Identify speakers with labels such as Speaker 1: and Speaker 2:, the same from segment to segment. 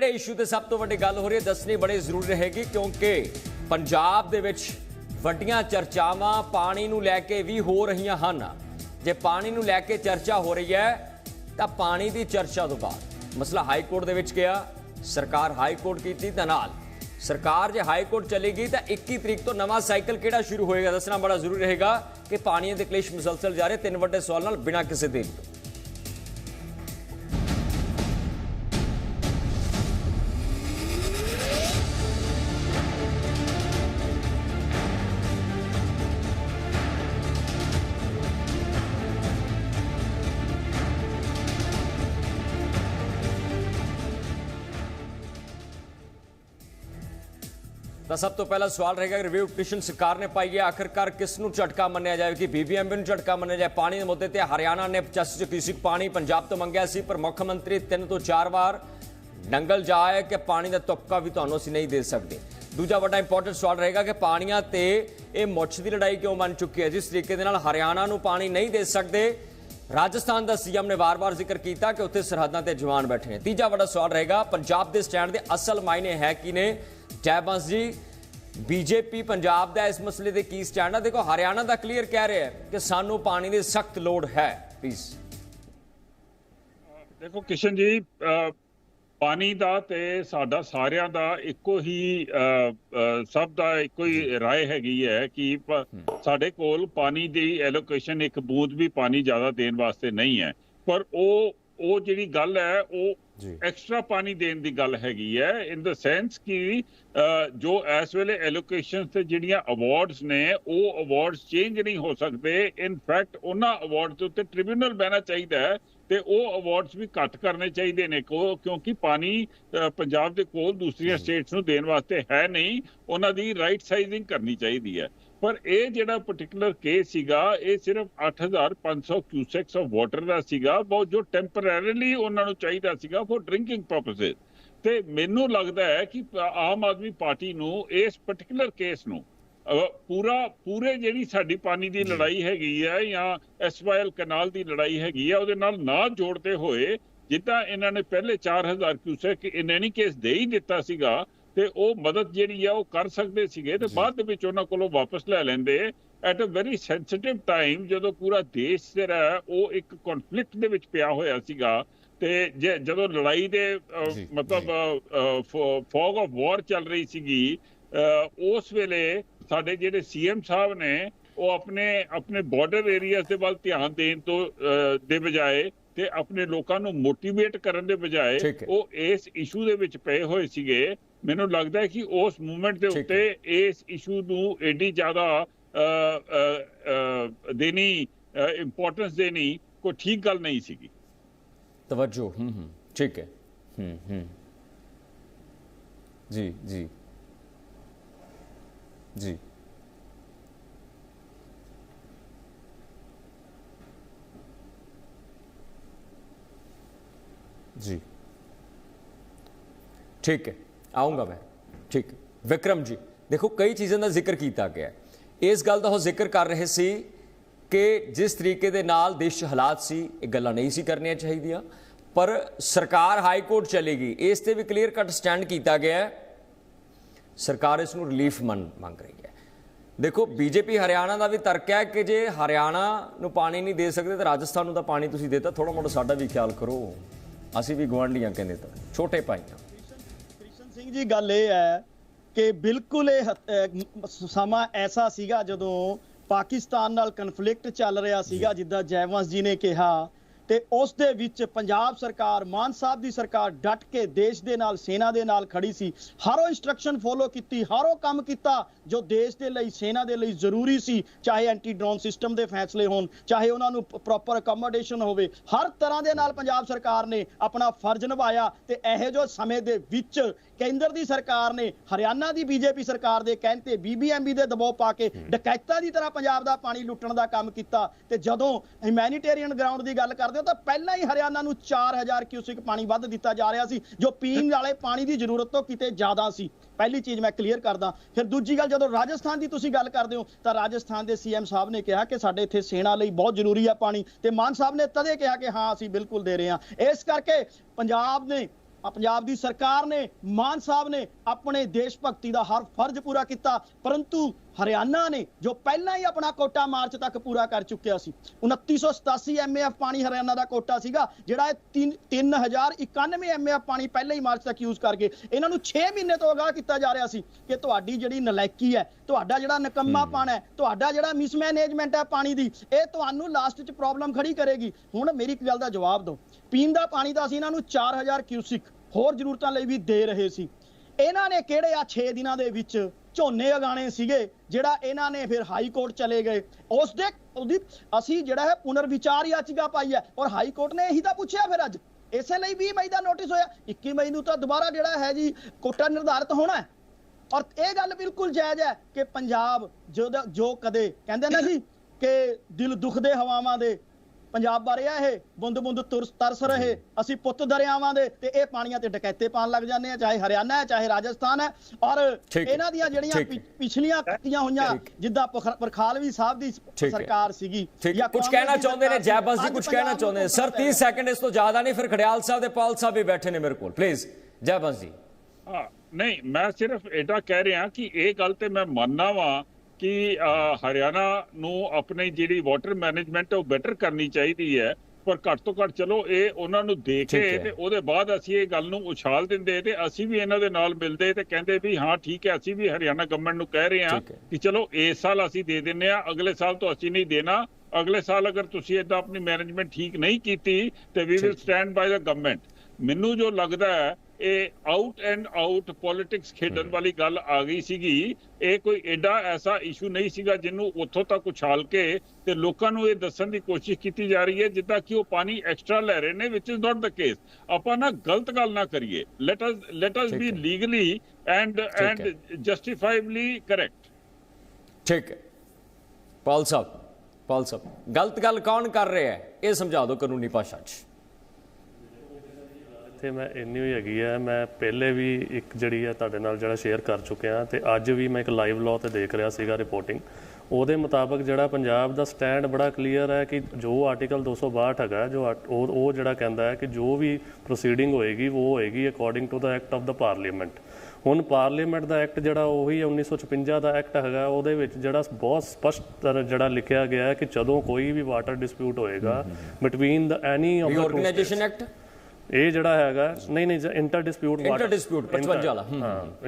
Speaker 1: ਜਿਹੜੇ ਇਸ਼ੂ ਤੇ ਸਭ ਤੋਂ ਵੱਡੀ ਗੱਲ ਹੋ ਰਹੀ ਹੈ, ਦੱਸਣੀ ਬੜੀ ਜ਼ਰੂਰੀ ਰਹੇਗੀ ਕਿਉਂਕਿ ਪੰਜਾਬ ਦੇ ਵਿੱਚ ਵੱਡੀਆਂ ਚਰਚਾਵਾਂ ਪਾਣੀ ਨੂੰ ਲੈ ਕੇ ਵੀ ਹੋ ਰਹੀਆਂ ਹਨ। ਜੇ ਪਾਣੀ ਨੂੰ ਲੈ ਕੇ ਚਰਚਾ ਹੋ ਰਹੀ ਹੈ, ਤਾਂ ਪਾਣੀ ਦੀ ਚਰਚਾ ਤੋਂ ਬਾਅਦ। ਮਸਲਾ ਹਾਈ ਕੋਰਟ ਦੇ ਵਿੱਚ ਗਿਆ, ਸਰਕਾਰ ਹਾਈ ਕੋਰਟ ਕੀਤੀ ਤਾਂ ਨਾਲ। ਸਰਕਾਰ ਜੇ ਹਾਈ ਕੋਰਟ ਚਲੇਗੀ ਤਾਂ 21 ਤਰੀਕ ਤੋਂ ਨਵਾਂ ਸਾਈਕਲ ਕਿਹੜਾ ਸ਼ੁਰੂ ਹੋਏਗਾ, ਦੱਸਣਾ ਬੜਾ ਜ਼ਰੂਰੀ ਰਹੇਗਾ ਕਿ ਪਾਣੀ ਦੇ ਕਲੇਸ਼ ਮੁਸਲਸਲ ਜਾ ਰਹੇ, ਤਿੰਨ ਵੱਡੇ ਸਵਾਲ ਨਾਲ ਬਿਨਾਂ ਕਿਸੇ ਦੇਰੀ ਤੋਂ ਤਾਂ ਸਭ ਤੋਂ ਪਹਿਲਾ ਸਵਾਲ ਰਹੇਗਾ ਕਿ ਰਿਵਿਊ ਪਟੀਸ਼ਨ ਸਰਕਾਰ ਨੇ ਪਾਈ ਹੈ। ਆਖਰਕਾਰ ਕਿਸ ਨੂੰ ਝਟਕਾ ਮੰਨਿਆ ਜਾਵੇ ਕਿ ਬੀਬੀਐਮਬੀ ਨੂੰ ਝਟਕਾ ਮੰਨਿਆ ਜਾਵੇ ਪਾਣੀ ਦੇ ਮੁੱਦੇ ਤੇ ਹਰਿਆਣਾ ਨੇ 85 ਕਿਊਸਿਕ ਪਾਣੀ ਪੰਜਾਬ ਤੋਂ ਮੰਗਿਆ ਸੀ, ਪਰ ਮੁੱਖ ਮੰਤਰੀ ਤਿੰਨ ਤੋਂ ਚਾਰ ਵਾਰ ਨੰਗਲ ਜਾਏ ਕਿ ਪਾਣੀ ਦਾ ਤੁਪਕਾ ਵੀ ਤੁਹਾਨੂੰ ਅਸੀਂ ਨਹੀਂ ਦੇ ਸਕਦੇ। ਦੂਜਾ ਵੱਡਾ ਇੰਪੋਰਟੈਂਟ ਸਵਾਲ ਰਹੇਗਾ ਕਿ ਪਾਣੀਆਂ ਤੇ ਇਹ ਮੁੱਛ ਦੀ ਲੜਾਈ ਕਿਉਂ ਬਣ ਚੁੱਕੀ ਹੈ? ਜਿਸ ਤਰੀਕੇ ਦੇ ਨਾਲ ਹਰਿਆਣਾ ਨੂੰ ਪਾਣੀ ਨਹੀਂ ਦੇ ਸਕਦੇ, ਰਾਜਸਥਾਨ ਦਾ ਸੀਐਮ ਨੇ ਵਾਰ-ਵਾਰ ਜ਼ਿਕਰ ਕੀਤਾ ਕਿ ਉੱਥੇ ਸਰਹੱਦਾਂ ਤੇ ਜਵਾਨ ਬੈਠੇ ਨੇ। ਤੀਜਾ ਵੱਡਾ ਸਵਾਲ ਰਹੇਗਾ, ਪੰਜਾਬ ਦੇ ਸਟੈਂਡ ਦੇ ਅਸਲ ਮਾਇਨੇ ਹੈ ਕਿ ਨੇ? ਜੈਬੰਸ ਜੀ ਬੀਜੇਪੀ ਪੰਜਾਬ ਦਾ ਇਸ ਮਸਲੇ ਤੇ ਕੀ ਸਟੈਂਡ ਹੈ ਦੇਖੋ ਹਰਿਆਣਾ ਦਾ ਕਲੀਅਰ ਕਹਿ ਰਿਹਾ ਹੈ ਕਿ ਸਾਨੂੰ ਪਾਣੀ ਦੀ ਸਖਤ ਲੋੜ ਹੈ। ਪਲੀਜ਼
Speaker 2: ਦੇਖੋ ਕਿਸ਼ਨ ਜੀ ਪਾਣੀ ਦਾ ਤੇ ਸਾਡਾ ਸਾਰਿਆਂ ਦਾ ਇੱਕੋ ਹੀ ਸਭ ਦਾ ਇੱਕੋ ਹੀ ਰਾਏ ਹੈਗੀ ਹੈ ਕਿ ਸਾਡੇ ਕੋਲ ਪਾਣੀ ਦੀ ਐਲੋਕੇਸ਼ਨ ਇੱਕ ਬੂੰਦ ਵੀ ਪਾਣੀ ਜ਼ਿਆਦਾ ਦੇਣ ਵਾਸਤੇ ਨਹੀਂ ਹੈ। ਪਰ ਉਹ ਉਹ ਜਿਹੜੀ ਗੱਲ ਹੈ ਉਹ। ਐਕਸਟਰਾ ਪਾਣੀ ਦੇਣ ਦੀ ਗੱਲ ਹੈਗੀ ਹੈ ਇਨ ਦਾ ਸੈਂਸ ਕਿ ਜੋ ਇਸ ਵੇਲੇ ਐਲੋਕੇਸ਼ਨ ਤੇ ਜਿਹੜੀਆਂ ਅਵਾਰਡਸ ਨੇ ਉਹ ਅਵਾਰਡਸ ਚੇਂਜ ਨਹੀਂ ਹੋ ਸਕਦੇ। ਇਨ ਫੈਕਟ ਉਹਨਾਂ ਅਵਾਰਡਸ ਉੱਤੇ ਟ੍ਰਿਬਿਊਨਲ ਬਹਿਣਾ ਚਾਹੀਦਾ ਹੈ ਤੇ ਉਹ ਅਵਾਰਡਸ ਵੀ ਘੱਟ ਕਰਨੇ ਚਾਹੀਦੇ ਨੇ ਕਿਉਂ- ਕਿਉਂਕਿ ਪਾਣੀ ਪੰਜਾਬ ਦੇ ਕੋਲ ਦੂਸਰੀਆਂ ਸਟੇਟਸ ਨੂੰ ਦੇਣ ਵਾਸਤੇ ਹੈ ਨਹੀਂ ਉਹਨਾਂ ਦੀ ਰਾਈਟ ਸਾਈਜ਼ਿੰਗ ਕਰਨੀ ਚਾਹੀਦੀ ਹੈ। ਪਰ ਇਹ ਜਿਹੜਾ ਪਾਰਟਿਕੂਲਰ ਕੇਸ ਸੀਗਾ ਇਹ ਸਿਰਫ 8500 ਕਿਊਸੈਕਸ ਆਫ ਵਾਟਰ ਦਾ ਸੀਗਾ। ਬਹੁਤ ਜੋ ਟੈਂਪਰੇਰੀਲੀ ਉਹਨਾਂ ਨੂੰ ਚਾਹੀਦਾ ਸੀਗਾ ਫॉर ਡਰਿੰਕਿੰਗ ਪਰਪਸਸ ਤੇ ਮੈਨੂੰ ਲੱਗਦਾ ਹੈ ਕਿ ਆਮ ਆਦਮੀ ਪਾਰਟੀ ਨੂੰ ਇਸ ਪਾਰਟਿਕੂਲਰ ਕੇਸ ਨੂੰ ਪੂਰਾ ਪੂਰੇ ਜਿਹੜੀ ਸਾਡੀ ਪਾਣੀ ਦੀ ਲੜਾਈ ਹੈਗੀ ਹੈ ਜਾਂ ਐਸਵਾਈਐਲ ਕਨਾਲ ਦੀ ਲੜਾਈ ਹੈਗੀ ਹੈ ਉਹਦੇ ਨਾਲ ਨਾ ਜੋੜਦੇ ਹੋਏ ਜਿੱਦਾਂ ਇਹਨਾਂ ਨੇ ਪਹਿਲੇ 4000 ਕਿਊਸੈਕ ਇਨ ਐਨੀ ਕੇਸ ਦੇ ਹੀ ਦਿੱਤਾ ਸੀਗਾ ਤੇ ਉਹ ਮਦਦ ਜਿਹੜੀ ਆ ਉਹ ਕਰ ਸਕਦੇ ਸੀਗੇ ਤੇ ਬਾਅਦ ਦੇ ਵਿੱਚ ਉਹਨਾਂ ਕੋਲੋਂ ਵਾਪਸ ਲੈ ਲੈਂਦੇ at a very sensitive time ਜਦੋਂ ਪੂਰਾ ਦੇਸ਼ ਜਿਹੜਾ ਉਹ ਇੱਕ ਕਨਫਲਿਕਟ ਦੇ ਵਿੱਚ ਪਿਆ ਹੋਇਆ ਸੀਗਾ ਤੇ ਜੇ ਜਦੋਂ ਲੜਾਈ ਦੇ ਮਤਲਬ ਫੌਗ ਆਫ ਵਾਰ ਚੱਲ ਰਹੀ ਸੀਗੀ ਉਸ ਵੇਲੇ ਸਾਡੇ ਜਿਹੜੇ ਸੀਐਮ ਸਾਹਿਬ ਨੇ ਉਹ ਆਪਣੇ ਆਪਣੇ ਬਾਰਡਰ ਏਰੀਆਜ਼ ਦੇ ਵੱਲ ਧਿਆਨ ਦੇਣ ਤੋਂ ਦੇ ਬਜਾਏ ਤੇ ਆਪਣੇ ਲੋਕਾਂ ਨੂੰ ਮੋਟੀਵੇਟ ਕਰਨ ਦੇ ਬਜਾਏ। ਉਹ ਇਸ ਇਸ਼ੂ ਦੇ ਵਿੱਚ ਪਏ ਹੋਏ ਸੀਗੇ ਮੈਨੂੰ ਲੱਗਦਾ ਹੈ ਕਿ ਉਸ ਮੂਵਮੈਂਟ ਦੇ
Speaker 1: ਠੀਕ
Speaker 2: ਉੱਤੇ ਇਸ ਇਸ਼ੂ ਨੂੰ ਐਡੀ ਜ਼ਿਆਦਾ ਅਹ, ਅਹ, ਅਹ, ਦੇਣੀ ਇੰਪੋਰਟੈਂਸ ਦੇਣੀ ਕੋਈ ਠੀਕ ਗੱਲ ਨਹੀਂ ਸੀਗੀ
Speaker 1: तवज्जो हम्म हम्म ठीक है हम्म हम्म जी जी जी जी ਠੀਕ ਹੈ ਆਉਂਗਾ ਮੈਂ। ਠੀਕ। ਵਿਕਰਮ ਜੀ ਦੇਖੋ ਕਈ ਚੀਜ਼ਾਂ ਦਾ ਜ਼ਿਕਰ ਕੀਤਾ ਗਿਆ। ਇਸ ਗੱਲ ਦਾ ਉਹ ਜ਼ਿਕਰ ਕਰ ਰਹੇ ਸੀ ਕਿ ਜਿਸ ਤਰੀਕੇ ਦੇ ਨਾਲ ਦੇਸ਼ ਹਾਲਾਤ ਸੀ, ਇਹ ਗੱਲਾਂ ਨਹੀਂ ਸੀ ਕਰਨੀਆਂ ਚਾਹੀਦੀਆਂ। ਪਰ ਸਰਕਾਰ ਹਾਈ ਕੋਰਟ ਚਲੇਗੀ ਇਸ ਤੇ ਵੀ ਕਲੀਅਰ ਕੱਟ ਸਟੈਂਡ ਕੀਤਾ ਗਿਆ। ਹੈ ਸਰਕਾਰ ਇਸ ਨੂੰ ਰਿਲੀਫ ਮੰਗ ਰਹੀ ਹੈ। ਦੇਖੋ, ਬੀਜੇਪੀ ਹਰਿਆਣਾ ਦਾ ਵੀ ਤਰਕ ਹੈ ਕਿ ਜੇ ਹਰਿਆਣਾ ਨੂੰ ਪਾਣੀ ਨਹੀਂ ਦੇ ਸਕਦੇ, ਤਾਂ ਰਾਜਸਥਾਨ ਨੂੰ ਤਾਂ ਪਾਣੀ ਤੁਸੀਂ ਦੇਤਾ। ਥੋੜਾ ਮੋਟਾ ਸਾਡਾ ਵੀ ਖਿਆਲ ਕਰੋ। ਅਸੀਂ ਵੀ ਗਵਾਂਢੀਆਂ ਕਹਿੰਦੇ ਤਾਂ। ਛੋਟੇ
Speaker 3: ਭਾਈਆਂ। ਸਿੰਘ ਜੀ ਗੱਲ ਇਹ ਹੈ ਕਿ ਬਿਲਕੁਲ ਇਹ ਸਮਾਂ ਐਸਾ ਸੀਗਾ ਜਦੋਂ ਪਾਕਿਸਤਾਨ ਨਾਲ ਕਨਫਲਿਕਟ ਚੱਲ ਰਿਹਾ ਸੀਗਾ, ਜਿੱਦਾਂ ਜੈਵੰਸ ਜੀ ਨੇ ਕਿਹਾ ਤੇ ਉਸ ਦੇ ਵਿੱਚ ਪੰਜਾਬ ਸਰਕਾਰ ਮਾਨ ਸਾਹਿਬ ਦੀ ਸਰਕਾਰ ਡਟ ਕੇ ਦੇਸ਼ ਦੇ ਨਾਲ ਸੈਨਾ ਦੇ ਨਾਲ ਖੜੀ ਸੀ। ਹਰੋ ਇਨਸਟਰਕਸ਼ਨ ਫੋਲੋ ਕੀਤੀ ਹਰੋ ਕੰਮ ਕੀਤਾ ਜੋ ਦੇਸ਼ ਦੇ ਲਈ ਸੈਨਾ ਦੇ ਲਈ ਜ਼ਰੂਰੀ ਸੀ ਚਾਹੇ ਐਂਟੀ ਡਰੋਨ ਸਿਸਟਮ ਦੇ ਫੈਸਲੇ ਹੋਣ ਚਾਹੇ ਉਹਨਾਂ ਨੂੰ ਪ੍ਰੋਪਰ ਅਕਮੋਡੇਸ਼ਨ ਹੋਵੇ। ਹਰ ਤਰ੍ਹਾਂ ਦੇ ਨਾਲ ਪੰਜਾਬ ਸਰਕਾਰ ਨੇ ਆਪਣਾ ਫਰਜ਼ ਨਿਭਾਇਆ ਤੇ ਇਹੋ ਜਿਹੇ ਸਮੇਂ ਦੇ ਵਿੱਚ ਕੇਂਦਰ ਦੀ ਸਰਕਾਰ ਨੇ ਹਰਿਆਣਾ ਦੀ ਬੀਜੇਪੀ ਸਰਕਾਰ ਦੇ ਕਹਿਣ ਤੇ ਬੀਬੀਐਮਬੀ ਦੇ ਦਬਾਅ ਪਾ ਕੇ ਡਕੈਤਾਂ ਦੀ ਤਰ੍ਹਾਂ ਪੰਜਾਬ ਦਾ ਪਾਣੀ ਲੁੱਟਣ ਦਾ ਕੰਮ ਕੀਤਾ ਤੇ ਜਦੋਂ ਹਿਊਮੈਨਿਟੇਰੀਅਨ ਗਰਾਊਂਡ ਦੀ ਗੱਲ ਕਰਦੇ ਹੋ ਤਾਂ ਪਹਿਲਾਂ ਹੀ ਹਰਿਆਣਾ ਨੂੰ 4000 ਕਿਊਸਿਕ ਪਾਣੀ ਵੱਧ ਦਿੱਤਾ ਜਾ ਰਿਹਾ ਸੀ, ਜੋ ਪੀਣ ਵਾਲੇ ਪਾਣੀ ਦੀ ਜ਼ਰੂਰਤ ਤੋਂ ਕਿਤੇ ਜ਼ਿਆਦਾ ਸੀ। ਪਹਿਲੀ ਚੀਜ਼ ਮੈਂ ਕਲੀਅਰ ਕਰਦਾ। ਫਿਰ ਦੂਜੀ ਗੱਲ, ਜਦੋਂ ਰਾਜਸਥਾਨ ਦੀ ਤੁਸੀਂ ਗੱਲ ਕਰਦੇ ਹੋ, ਤਾਂ ਰਾਜਸਥਾਨ ਦੇ ਸੀਐਮ ਸਾਹਿਬ ਨੇ ਕਿਹਾ ਕਿ ਸਾਡੇ ਇੱਥੇ ਸੈਨਾ ਲਈ ਬਹੁਤ ਜ਼ਰੂਰੀ ਹੈ ਪਾਣੀ, ਤੇ ਮਾਨ ਸਾਹਿਬ ਨੇ ਤਦੇ ਕਿਹਾ ਕਿ ਹਾਂ, ਅਸੀਂ ਬਿਲਕੁਲ ਦੇ ਰਹੇ ਹਾਂ। ਇਸ ਕਰਕੇ ਪੰਜਾਬ ਨੇ ਪੰਜਾਬ ਦੀ ਸਰਕਾਰ ਨੇ, ਮਾਨ ਸਾਹਿਬ ਨੇ ਆਪਣੇ ਦੇਸ਼ ਭਗਤੀ ਦਾ ਹਰ ਫਰਜ਼ ਪੂਰਾ ਕੀਤਾ, ਪਰੰਤੂ ਹਰਿਆਣਾ ਨੇ ਜੋ ਪਹਿਲਾਂ ਹੀ ਆਪਣਾ ਕੋਟਾ ਮਾਰਚ ਤੱਕ ਪੂਰਾ ਕਰ ਚੁੱਕਿਆ ਸੀ 2987 ਐਮਏਐਫ ਪਾਣੀ ਹਰਿਆਣਾ ਦਾ ਕੋਟਾ ਸੀਗਾ ਜਿਹੜਾ ਇਹ 3091 ਐਮਏਐਫ ਪਾਣੀ ਪਹਿਲਾਂ ਹੀ ਮਾਰਚ ਤੱਕ ਯੂਜ਼ ਕਰ ਗਏ। ਇਹਨਾਂ ਨੂੰ 6 ਮਹੀਨੇ ਤੋਂ ਅਗਾਹ ਕੀਤਾ ਜਾ ਰਿਹਾ ਸੀ ਕਿ ਤੁਹਾਡੀ ਜਿਹੜੀ ਨਲਾਇਕੀ ਹੈ ਤੁਹਾਡਾ ਜਿਹੜਾ ਨਕੰਮਾਪਣ ਹੈ। ਤੁਹਾਡਾ ਜਿਹੜਾ ਮਿਸਮੈਨੇਜਮੈਂਟ ਹੈ ਪਾਣੀ ਦੀ ਇਹ ਤੁਹਾਨੂੰ ਲਾਸਟ 'ਚ ਪ੍ਰੋਬਲਮ ਖੜੀ ਕਰੇਗੀ। ਹੁਣ ਮੇਰੀ ਇੱਕ ਗੱਲ ਦਾ ਜਵਾਬ ਦਿਓ। ਪੀਣ ਦਾ ਪਾਣੀ ਤਾਂ ਅਸੀਂ ਇਹਨਾਂ ਨੂੰ 4000 ਕਿਊਸਿਕ ਹੋਰ ਜ਼ਰੂਰਤਾਂ ਲਈ ਵੀ ਦੇ ਰਹੇ ਸੀ। ਇਹਨਾਂ ਨੇ ਕਿਹੜੇ ਆ 6 ਦਿਨਾਂ ਦੇ ਵਿੱਚ ਝੋਨੇ ਉਗਾਣੇ ਸੀਗੇ, ਜਿਹੜਾ ਇਹਨਾਂ ਨੇ ਫਿਰ ਹਾਈ ਕੋਰਟ ਚਲੇ ਗਏ। ਉਸ ਦੇ ਉਹਦੀ ਅਸੀਂ ਜਿਹੜਾ ਹੈ ਪੁਨਰ ਵਿਚਾਰ ਯਾਚਿਕਾ ਪਾਈ ਹੈ ਔਰ ਹਾਈ ਕੋਰਟ ਨੇ ਇਹੀ ਤਾਂ ਪੁੱਛਿਆ ਫਿਰ ਅੱਜ। ਇਸੇ ਲਈ 20 ਮਈ ਦਾ ਨੋਟਿਸ ਹੋਇਆ। 21 ਮਈ ਨੂੰ ਤਾਂ ਦੁਬਾਰਾ ਜਿਹੜਾ ਹੈ ਜੀ ਕੋਟਾ ਨਿਰਧਾਰਿਤ ਹੋਣਾ ਹੈ। ਔਰ ਇਹ ਗੱਲ ਬਿਲਕੁਲ ਜਾਇਜ਼ ਹੈ ਕਿ ਪੰਜਾਬ ਜੋ ਜੋ ਕਦੇ ਕਹਿੰਦੇ ਨਾ ਜੀ ਕਿ ਦਿਲ ਦੁਖਦੇ ਹਵਾਵਾਂ ਦੇ ਪੰਜਾਬ ਬਾਰੇ ਆ ਇਹ ਬੁੰਦ ਬੁੰਦ ਤੁਰਸ ਤਰਸ ਰਹੇ। ਅਸੀਂ ਪੁੱਤ ਦਰਿਆਵਾਂ ਦੇ ਤੇ ਇਹ ਪਾਣੀਆਂ ਤੇ ਡਕੈਤੇ ਪਾਣ ਲੱਗ ਜਾਂਦੇ ਆ ਚਾਹੇ ਹਰਿਆਣਾ ਹੈ ਚਾਹੇ ਰਾਜਸਥਾਨ ਹੈ। ਔਰ। ਇਹਨਾਂ ਦੀਆਂ ਜਿਹੜੀਆਂ ਪਿਛਲੀਆਂ ਕੀਤੀਆਂ ਹੋਈਆਂ। ਜਿੱਦਾਂ ਪਰਖਾਲਵੀ ਸਾਹਿਬ ਦੀ। ਸਰਕਾਰ ਸੀਗੀ
Speaker 1: ਠੀਕ
Speaker 3: ਜਾਂ
Speaker 1: ਕੁਝ ਕਹਿਣਾ ਚਾਹੁੰਦੇ ਨੇ ਜੈਬਸ ਜੀ ਕੁਝ ਕਹਿਣਾ ਚਾਹੁੰਦੇ ਨੇ ਸਰ 30
Speaker 3: ਪਤਾ
Speaker 1: ਸੈਕਿੰਡ ਇਸ ਤੋਂ ਜ਼ਿਆਦਾ ਨਹੀਂ ਫਿਰ ਖੜਿਆਲ ਸਾਹਿਬ ਦੇ ਪਾਲ ਸਾਹਿਬ ਵੀ ਬੈਠੇ ਨੇ ਮੇਰੇ ਕੋਲ ਪਲੀਜ਼ ਜੈਬਸ ਜੀ।
Speaker 2: ਹਾਂ ਨਹੀਂ ਮੈਂ ਸਿਰਫ ਇਹਦਾ ਕਹਿ ਰਿਹਾ ਕਿ ਇਹ ਗੱਲ ਤੇ ਮੈਂ ਮੰਨਣਾ ਵਾਂ ਕਿ ਹਰਿਆਣਾ ਨੂੰ ਆਪਣੀ ਜਿਹੜੀ ਵਾਟਰ ਮੈਨੇਜਮੈਂਟ ਉਹ ਬੈਟਰ ਕਰਨੀ ਚਾਹੀਦੀ ਹੈ ਪਰ ਘੱਟ ਤੋਂ ਘੱਟ ਚਲੋ ਇਹ ਉਹਨਾਂ ਨੂੰ ਦੇ
Speaker 1: ਠੀਕ
Speaker 2: ਕੇ
Speaker 1: ਹੈ।
Speaker 2: ਤੇ ਉਹਦੇ ਬਾਅਦ ਅਸੀਂ ਇਹ ਗੱਲ ਨੂੰ ਉਛਾਲ ਦਿੰਦੇ ਤੇ ਅਸੀਂ ਵੀ ਇਹਨਾਂ ਦੇ ਨਾਲ ਮਿਲਦੇ ਤੇ ਕਹਿੰਦੇ ਵੀ ਹਾਂ ਠੀਕ ਹੈ ਅਸੀਂ ਵੀ ਹਰਿਆਣਾ ਗਵਰਨਮੈਂਟ ਨੂੰ ਕਹਿ ਰਹੇ ਹਾਂ। ਕਿ ਚਲੋ ਇਸ ਸਾਲ ਅਸੀਂ ਦੇ ਦਿੰਨੇ ਆ ਅਗਲੇ ਸਾਲ ਤੋਂ ਅਸੀਂ ਨਹੀਂ ਦੇਣਾ ਅਗਲੇ ਸਾਲ ਅਗਰ ਤੁਸੀਂ ਇਦਾਂ ਆਪਣੀ ਮੈਨੇਜਮੈਂਟ ਠੀਕ ਨਹੀਂ ਕੀਤੀ ਤੇ
Speaker 1: we will.
Speaker 2: Stand by the government ਮੈਨੂੰ ਜੋ ਲੱਗਦਾ ਹੈ ਇਹ ਆਊਟ ਐਂਡ ਆਊਟ ਪੋਲਿਟਿਕਸ ਖੇਡਣ ਵਾਲੀ ਗੱਲ ਆ ਗਈ ਸੀਗੀ। ਇਹ ਕੋਈ ਐਡਾ ਐਸਾ ਇਸ਼ੂ ਨਹੀਂ ਸੀਗਾ ਜਿਹਨੂੰ ਉੱਥੋਂ ਤੱਕ ਉਛਾਲ ਕੇ ਤੇ ਲੋਕਾਂ ਨੂੰ ਇਹ ਦੱਸਣ ਦੀ ਕੋਸ਼ਿਸ਼ ਕੀਤੀ ਜਾ ਰਹੀ ਹੈ ਜਿੱਦਾਂ ਕਿ ਉਹ ਪਾਣੀ ਐਕਸਟਰਾ ਲੈ ਰਹੇ ਨੇ ਵਿਚ ਇਜ਼ ਨਾਟ ਦ ਕੇਸ ਆਪਾਂ ਨਾ ਗਲਤ ਗੱਲ ਨਾ ਕਰੀਏ। Let
Speaker 1: us
Speaker 2: let
Speaker 1: us
Speaker 2: be. Legally
Speaker 1: and.
Speaker 2: And justifiably correct
Speaker 1: ਠੀਕ ਹੈ। ਪਾਲ ਸਾਹਿਬ ਪਾਲ ਸਾਹਿਬ ਗਲਤ ਗੱਲ ਕੌਣ ਕਰ ਰਿਹਾ ਹੈ? ਇਹ ਸਮਝਾ ਦਿਓ ਕਾਨੂੰਨੀ ਭਾਸ਼ਾ 'ਚ।
Speaker 4: ਇੱਥੇ ਮੈਂ ਇੰਨੀ ਹੋਈ ਹੈਗੀ ਆ ਮੈਂ ਪਹਿਲੇ ਵੀ ਇੱਕ ਜਿਹੜੀ ਆ ਤੁਹਾਡੇ ਨਾਲ ਜਿਹੜਾ ਸ਼ੇਅਰ ਕਰ ਚੁੱਕਿਆ ਤੇ ਅੱਜ ਵੀ ਮੈਂ ਇੱਕ ਲਾਈਵ ਲਾਅ ਤੇ ਦੇਖ ਰਿਹਾ ਸੀਗਾ ਰਿਪੋਰਟਿੰਗ ਉਹਦੇ ਮੁਤਾਬਕ ਜਿਹੜਾ ਪੰਜਾਬ ਦਾ ਸਟੈਂਡ ਬੜਾ ਕਲੀਅਰ ਹੈ ਕਿ ਜੋ ਆਰਟੀਕਲ 262 ਹੈਗਾ ਜੋ ਉਹ ਉਹ ਜਿਹੜਾ ਕਹਿੰਦਾ ਹੈ ਕਿ ਜੋ ਵੀ ਪ੍ਰੋਸੀਡਿੰਗ ਹੋਏਗੀ ਉਹ ਹੋਏਗੀ according to the act of the parliament ਹੁਣ ਪਾਰਲੀਮੈਂਟ ਦਾ ਐਕਟ ਜਿਹੜਾ ਉਹੀ 1956 ਦਾ ਐਕਟ ਹੈਗਾ ਉਹਦੇ ਵਿੱਚ ਜਿਹੜਾ ਬਹੁਤ ਸਪਸ਼ਟ ਜਿਹੜਾ ਲਿਖਿਆ ਗਿਆ ਹੈ ਕਿ ਜਦੋਂ ਕੋਈ ਵੀ ਵਾਟਰ ਡਿਸਪਿਊਟ ਹੋਏਗਾ between the any of the
Speaker 1: organisation act
Speaker 4: ਇਹ ਜਿਹੜਾ ਹੈਗਾ ਨਹੀਂ ਨਹੀਂ ਇੰਟਰ ਡਿਸਪਿਊਟ
Speaker 1: Inter dispute, 55 ਵਾਲਾ, ਹੂੰ,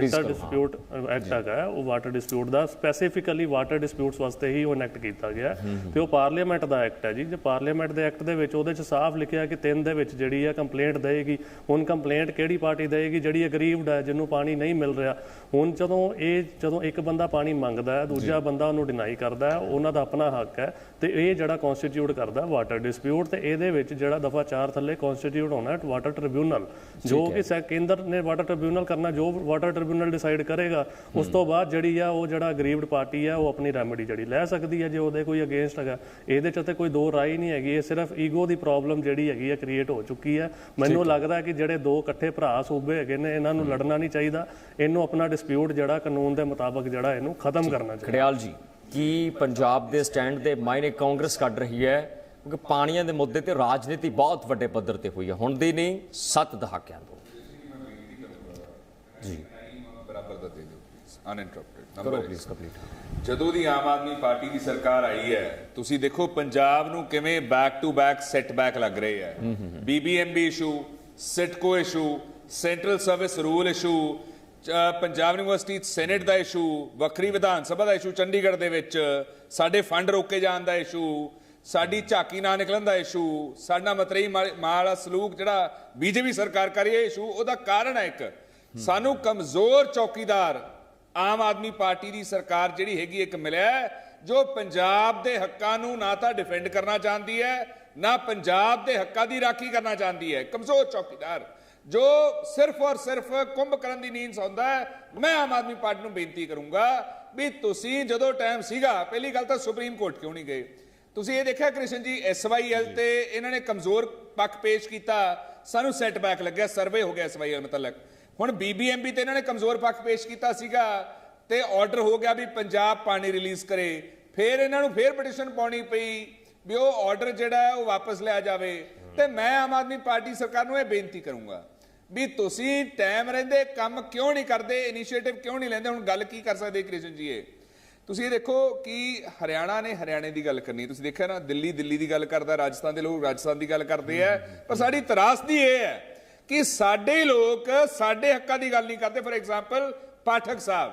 Speaker 4: ਇੰਟਰ ਡਿਸਪਿਊਟ ਐਕਟ ਹੈਗਾ ਉਹ ਵਾਟਰ ਡਿਸਪਿਊਟ ਦਾ ਸਪੈਸੀਫਿਕਲੀ ਵਾਟਰ ਡਿਸਪਿਊਟਸ ਵਾਸਤੇ ਹੀ ਉਹ ਇਨੈਕਟ ਕੀਤਾ ਗਿਆ। ਤੇ ਉਹ ਪਾਰਲੀਮੈਂਟ ਦਾ ਐਕਟ ਹੈ ਜੀ। ਜੇ ਪਾਰਲੀਮੈਂਟ ਦੇ ਐਕਟ ਦੇ ਵਿੱਚ ਉਹਦੇ ਚ ਸਾਫ਼ ਲਿਖਿਆ ਕਿ ਤਿੰਨ ਦੇ ਵਿੱਚ ਜਿਹੜੀ ਹੈ ਕੰਪਲੇਂਟ ਦੇਏਗੀ ਹੁਣ ਕੰਪਲੇਂਟ ਕਿਹੜੀ ਪਾਰਟੀ ਦੇਏਗੀ ਜਿਹੜੀ ਅਗਰੀਵਡ ਹੈ ਜਿਹਨੂੰ ਪਾਣੀ ਨਹੀਂ ਮਿਲ ਰਿਹਾ ਹੁਣ ਜਦੋਂ ਇਹ ਜਦੋਂ ਇੱਕ ਬੰਦਾ ਪਾਣੀ ਮੰਗਦਾ ਹੈ ਦੂਜਾ ਬੰਦਾ ਉਹਨੂੰ ਡਿਨਾਈ ਕਰਦਾ ਹੈ ਉਹਨਾਂ ਦਾ ਆਪਣਾ ਹੱਕ ਹੈ ਤੇ ਇਹ ਜਿਹੜਾ ਕਨਸਟੀਟਿਊਟ ਕਰਦਾ ਵਾਟਰ ਡਿਸਪਿਊਟ ਤੇ ਇਹਦੇ ਵਿੱਚ ਜਿਹੜਾ ਦਫਾ 4 ਥੱਲੇ ਕਨਸਟੀਟਿਊਟ ਹੋਣਾ ਵਾਟਰ ਟ੍ਰਿਬਿਊਨਲ ਜੋ ਕਿ ਕੇਂਦਰ ਨੇ ਵਾਟਰ ਟ੍ਰਿਬਿਊਨਲ ਕਰਨਾ ਜੋ ਵਾਟਰ ਟ੍ਰਿਬਿਊਨਲ ਡਿਸਾਈਡ ਕਰੇਗਾ ਉਸ ਤੋਂ ਬਾਅਦ ਜਿਹੜੀ ਆ ਉਹ ਜਿਹੜਾ ਅਗਰੀਵਡ ਪਾਰਟੀ ਆ ਉਹ ਆਪਣੀ ਰੈਮੇਡੀ ਜਿਹੜੀ ਲੈ ਸਕਦੀ ਹੈ ਜੇ ਉਹਦੇ ਕੋਈ ਅਗੇਂਸਟ ਹੈਗਾ। ਇਹਦੇ ਚ ਤੇ ਕੋਈ ਦੋ ਰਾਏ ਨਹੀਂ ਹੈਗੀ ਇਹ ਸਿਰਫ ਈਗੋ ਦੀ ਪ੍ਰੋਬਲਮ ਜਿਹੜੀ ਹੈਗੀ ਹੈ ਕ੍ਰੀਏਟ ਹੋ ਚੁੱਕੀ ਹੈ ਮੈਨੂੰ ਲੱਗਦਾ ਕਿ ਜਿਹੜੇ ਦੋ ਇਕੱਠੇ ਭਰਾ ਸੂਬੇ ਹੈਗੇ ਨੇ ਇਹਨਾਂ ਨੂੰ ਲੜਨਾ ਨਹੀਂ ਚਾਹੀਦਾ। ਇਹਨੂੰ ਆਪਣਾ ਡਿਸਪਿਊਟ ਜਿਹੜਾ ਕਾਨੂੰਨ ਦੇ ਮੁਤਾਬਕ ਜਿਹੜਾ ਇਹਨੂੰ ਖਤਮ ਕਰਨਾ ਚਾਹੀਦਾ।
Speaker 1: ਖੜਿਆਲ ਜੀ ਕੀ ਪੰਜਾਬ ਦੇ ਸਟੈਂਡ ਦੇ ਮਾਇਨੇ ਕਾਂਗਰਸ ਕੱਢ ਰਹੀ ਹੈ? ਕਿਉਂਕਿ ਪਾਣੀਆਂ ਦੇ ਮੁੱਦੇ ਤੇ ਰਾਜਨੀਤੀ ਬਹੁਤ ਵੱਡੇ ਪੱਧਰ ਤੇ ਹੋਈ ਹੈ ਹੁਣ ਦੀ ਨਹੀਂ ਸੱਤ ਦਹਾਕਿਆਂ ਤੋਂ। ਜੀ।
Speaker 5: ਬਰਾਬਰ ਦਾ ਦੇ ਦਿਓ ਪਲੀਜ਼ ਅਨਇੰਟਰਪਟਡ
Speaker 1: ਕਰੋ
Speaker 5: ਨੰਬਰ
Speaker 1: ਪਲੀਜ਼ ਕੰਪਲੀਟ
Speaker 5: ਜਦੋਂ ਦੀ ਆਮ ਆਦਮੀ ਪਾਰਟੀ ਦੀ ਸਰਕਾਰ ਆਈ ਹੈ ਤੁਸੀਂ ਦੇਖੋ ਪੰਜਾਬ ਨੂੰ ਕਿਵੇਂ ਬੈਕ ਟੂ ਬੈਕ ਸੈਟਬੈਕ ਲੱਗ ਰਹੇ ਹੈ। BBMB issue CITCO issue central service rule issue Punjab university senate ਦਾ ਇਸ਼ੂ ਵੱਖਰੀ ਵਿਧਾਨ ਸਭਾ ਦਾ ਇਸ਼ੂ ਚੰਡੀਗੜ੍ਹ ਦੇ ਵਿੱਚ ਸਾਡੇ ਫੰਡ ਰੋਕੇ ਜਾਣ ਦਾ ਇਸ਼ੂ ਸਾਡੀ ਝਾਕੀ ਨਾ ਨਿਕਲਣ ਦਾ ਇਸ਼ੂ, ਸਾਡਾ ਮਤਰਈ ਮਾਂ ਵਾਲਾ ਸਲੂਕ ਜਿਹੜਾ ਬੀਜੇਪੀ ਸਰਕਾਰ ਕਰ ਰਹੀ ਹੈ ਇਸ਼ੂ, ਉਹਦਾ ਕਾਰਨ ਹੈ ਇੱਕ। ਸਾਨੂੰ ਕਮਜ਼ੋਰ ਚੌਕੀਦਾਰ ਆਮ ਆਦਮੀ ਪਾਰਟੀ ਦੀ ਸਰਕਾਰ ਜਿਹੜੀ ਹੈਗੀ ਇੱਕ ਮਿਲਿਆ ਜੋ ਪੰਜਾਬ ਦੇ ਹੱਕਾਂ ਨੂੰ ਨਾ ਤਾਂ ਡਿਫੈਂਡ ਕਰਨਾ ਚਾਹੁੰਦੀ ਹੈ, ਨਾ ਪੰਜਾਬ ਦੇ ਹੱਕਾਂ ਦੀ ਰਾਖੀ ਕਰਨਾ ਚਾਹੁੰਦੀ ਹੈ। ਕਮਜ਼ੋਰ ਚੌਕੀਦਾਰ, ਜੋ ਸਿਰਫ ਔਰ ਸਿਰਫ ਕੁੰਭ ਕਰਨ ਦੀ ਨੀਂਦ ਸੌਂਦਾ ਹੈ, ਮੈਂ ਆਮ ਆਦਮੀ ਪਾਰਟੀ ਨੂੰ ਬੇਨਤੀ ਕਰੂੰਗਾ ਵੀ ਤੁਸੀਂ ਜਦੋਂ ਟਾਈਮ ਸੀਗਾ, ਪਹਿਲੀ ਗੱਲ ਤਾਂ ਸੁਪਰੀਮ ਕੋਰਟ ਕਿਉਂ ਨਹੀਂ ਗਏ? ਤੁਸੀਂ ਇਹ ਦੇਖਿਆ ਕ੍ਰਿਸ਼ਨ ਜੀ ਐਸਵਾਈਐਲ ਤੇ ਇਹਨਾਂ ਨੇ ਕਮਜ਼ੋਰ ਪੱਖ ਪੇਸ਼ ਕੀਤਾ ਸਾਨੂੰ ਸੈਟਬੈਕ ਲੱਗਿਆ ਸਰਵੇ ਹੋ ਗਿਆ ਐਸਵਾਈਐਲ ਮਤਲਬ। ਹੁਣ ਬੀਬੀਐਮਬੀ ਤੇ ਇਹਨਾਂ ਨੇ ਕਮਜ਼ੋਰ ਪੱਖ ਪੇਸ਼ ਕੀਤਾ ਸੀਗਾ ਤੇ ਆਰਡਰ ਹੋ ਗਿਆ ਵੀ ਪੰਜਾਬ ਪਾਣੀ ਰਿਲੀਜ਼ ਕਰੇ। ਫਿਰ ਇਹਨਾਂ ਨੂੰ ਫਿਰ ਪਟੀਸ਼ਨ ਪਾਉਣੀ ਪਈ ਵੀ ਉਹ ਆਰਡਰ ਜਿਹੜਾ ਹੈ ਉਹ ਵਾਪਸ ਲਿਆ ਜਾਵੇ। ਤੇ ਮੈਂ ਆਮ ਆਦਮੀ ਪਾਰਟੀ ਸਰਕਾਰ ਨੂੰ ਇਹ ਬੇਨਤੀ ਕਰੂੰਗਾ ਵੀ ਤੁਸੀਂ ਟਾਈਮ ਰਹਿੰਦੇ ਕੰਮ ਕਿਉਂ ਨਹੀਂ ਕਰਦੇ ਇਨੀਸ਼ੀਏਟਿਵ ਕਿਉਂ ਨਹੀਂ ਲੈਂਦੇ? ਹੁਣ ਗੱਲ ਕੀ ਕਰ ਸਕਦੇ ਕ੍ਰਿਸ਼ਨ ਜੀ ਇਹ? ਤੁਸੀਂ ਇਹ ਦੇਖੋ ਕਿ ਹਰਿਆਣਾ ਨੇ ਹਰਿਆਣੇ ਦੀ ਗੱਲ ਕਰਨੀ। ਤੁਸੀਂ ਦੇਖਿਆ ਨਾ, ਦਿੱਲੀ ਦਿੱਲੀ ਦੀ ਗੱਲ ਕਰਦਾ, ਰਾਜਸਥਾਨ ਦੇ ਲੋਕ ਰਾਜਸਥਾਨ ਦੀ ਗੱਲ ਕਰਦੇ ਆ। ਪਰ ਸਾਡੀ ਤਰਾਸਦੀ ਇਹ ਹੈ ਕਿ ਸਾਡੇ ਲੋਕ ਸਾਡੇ ਹੱਕਾਂ ਦੀ ਗੱਲ ਨਹੀਂ ਕਰਦੇ। For example Pathak Sahib.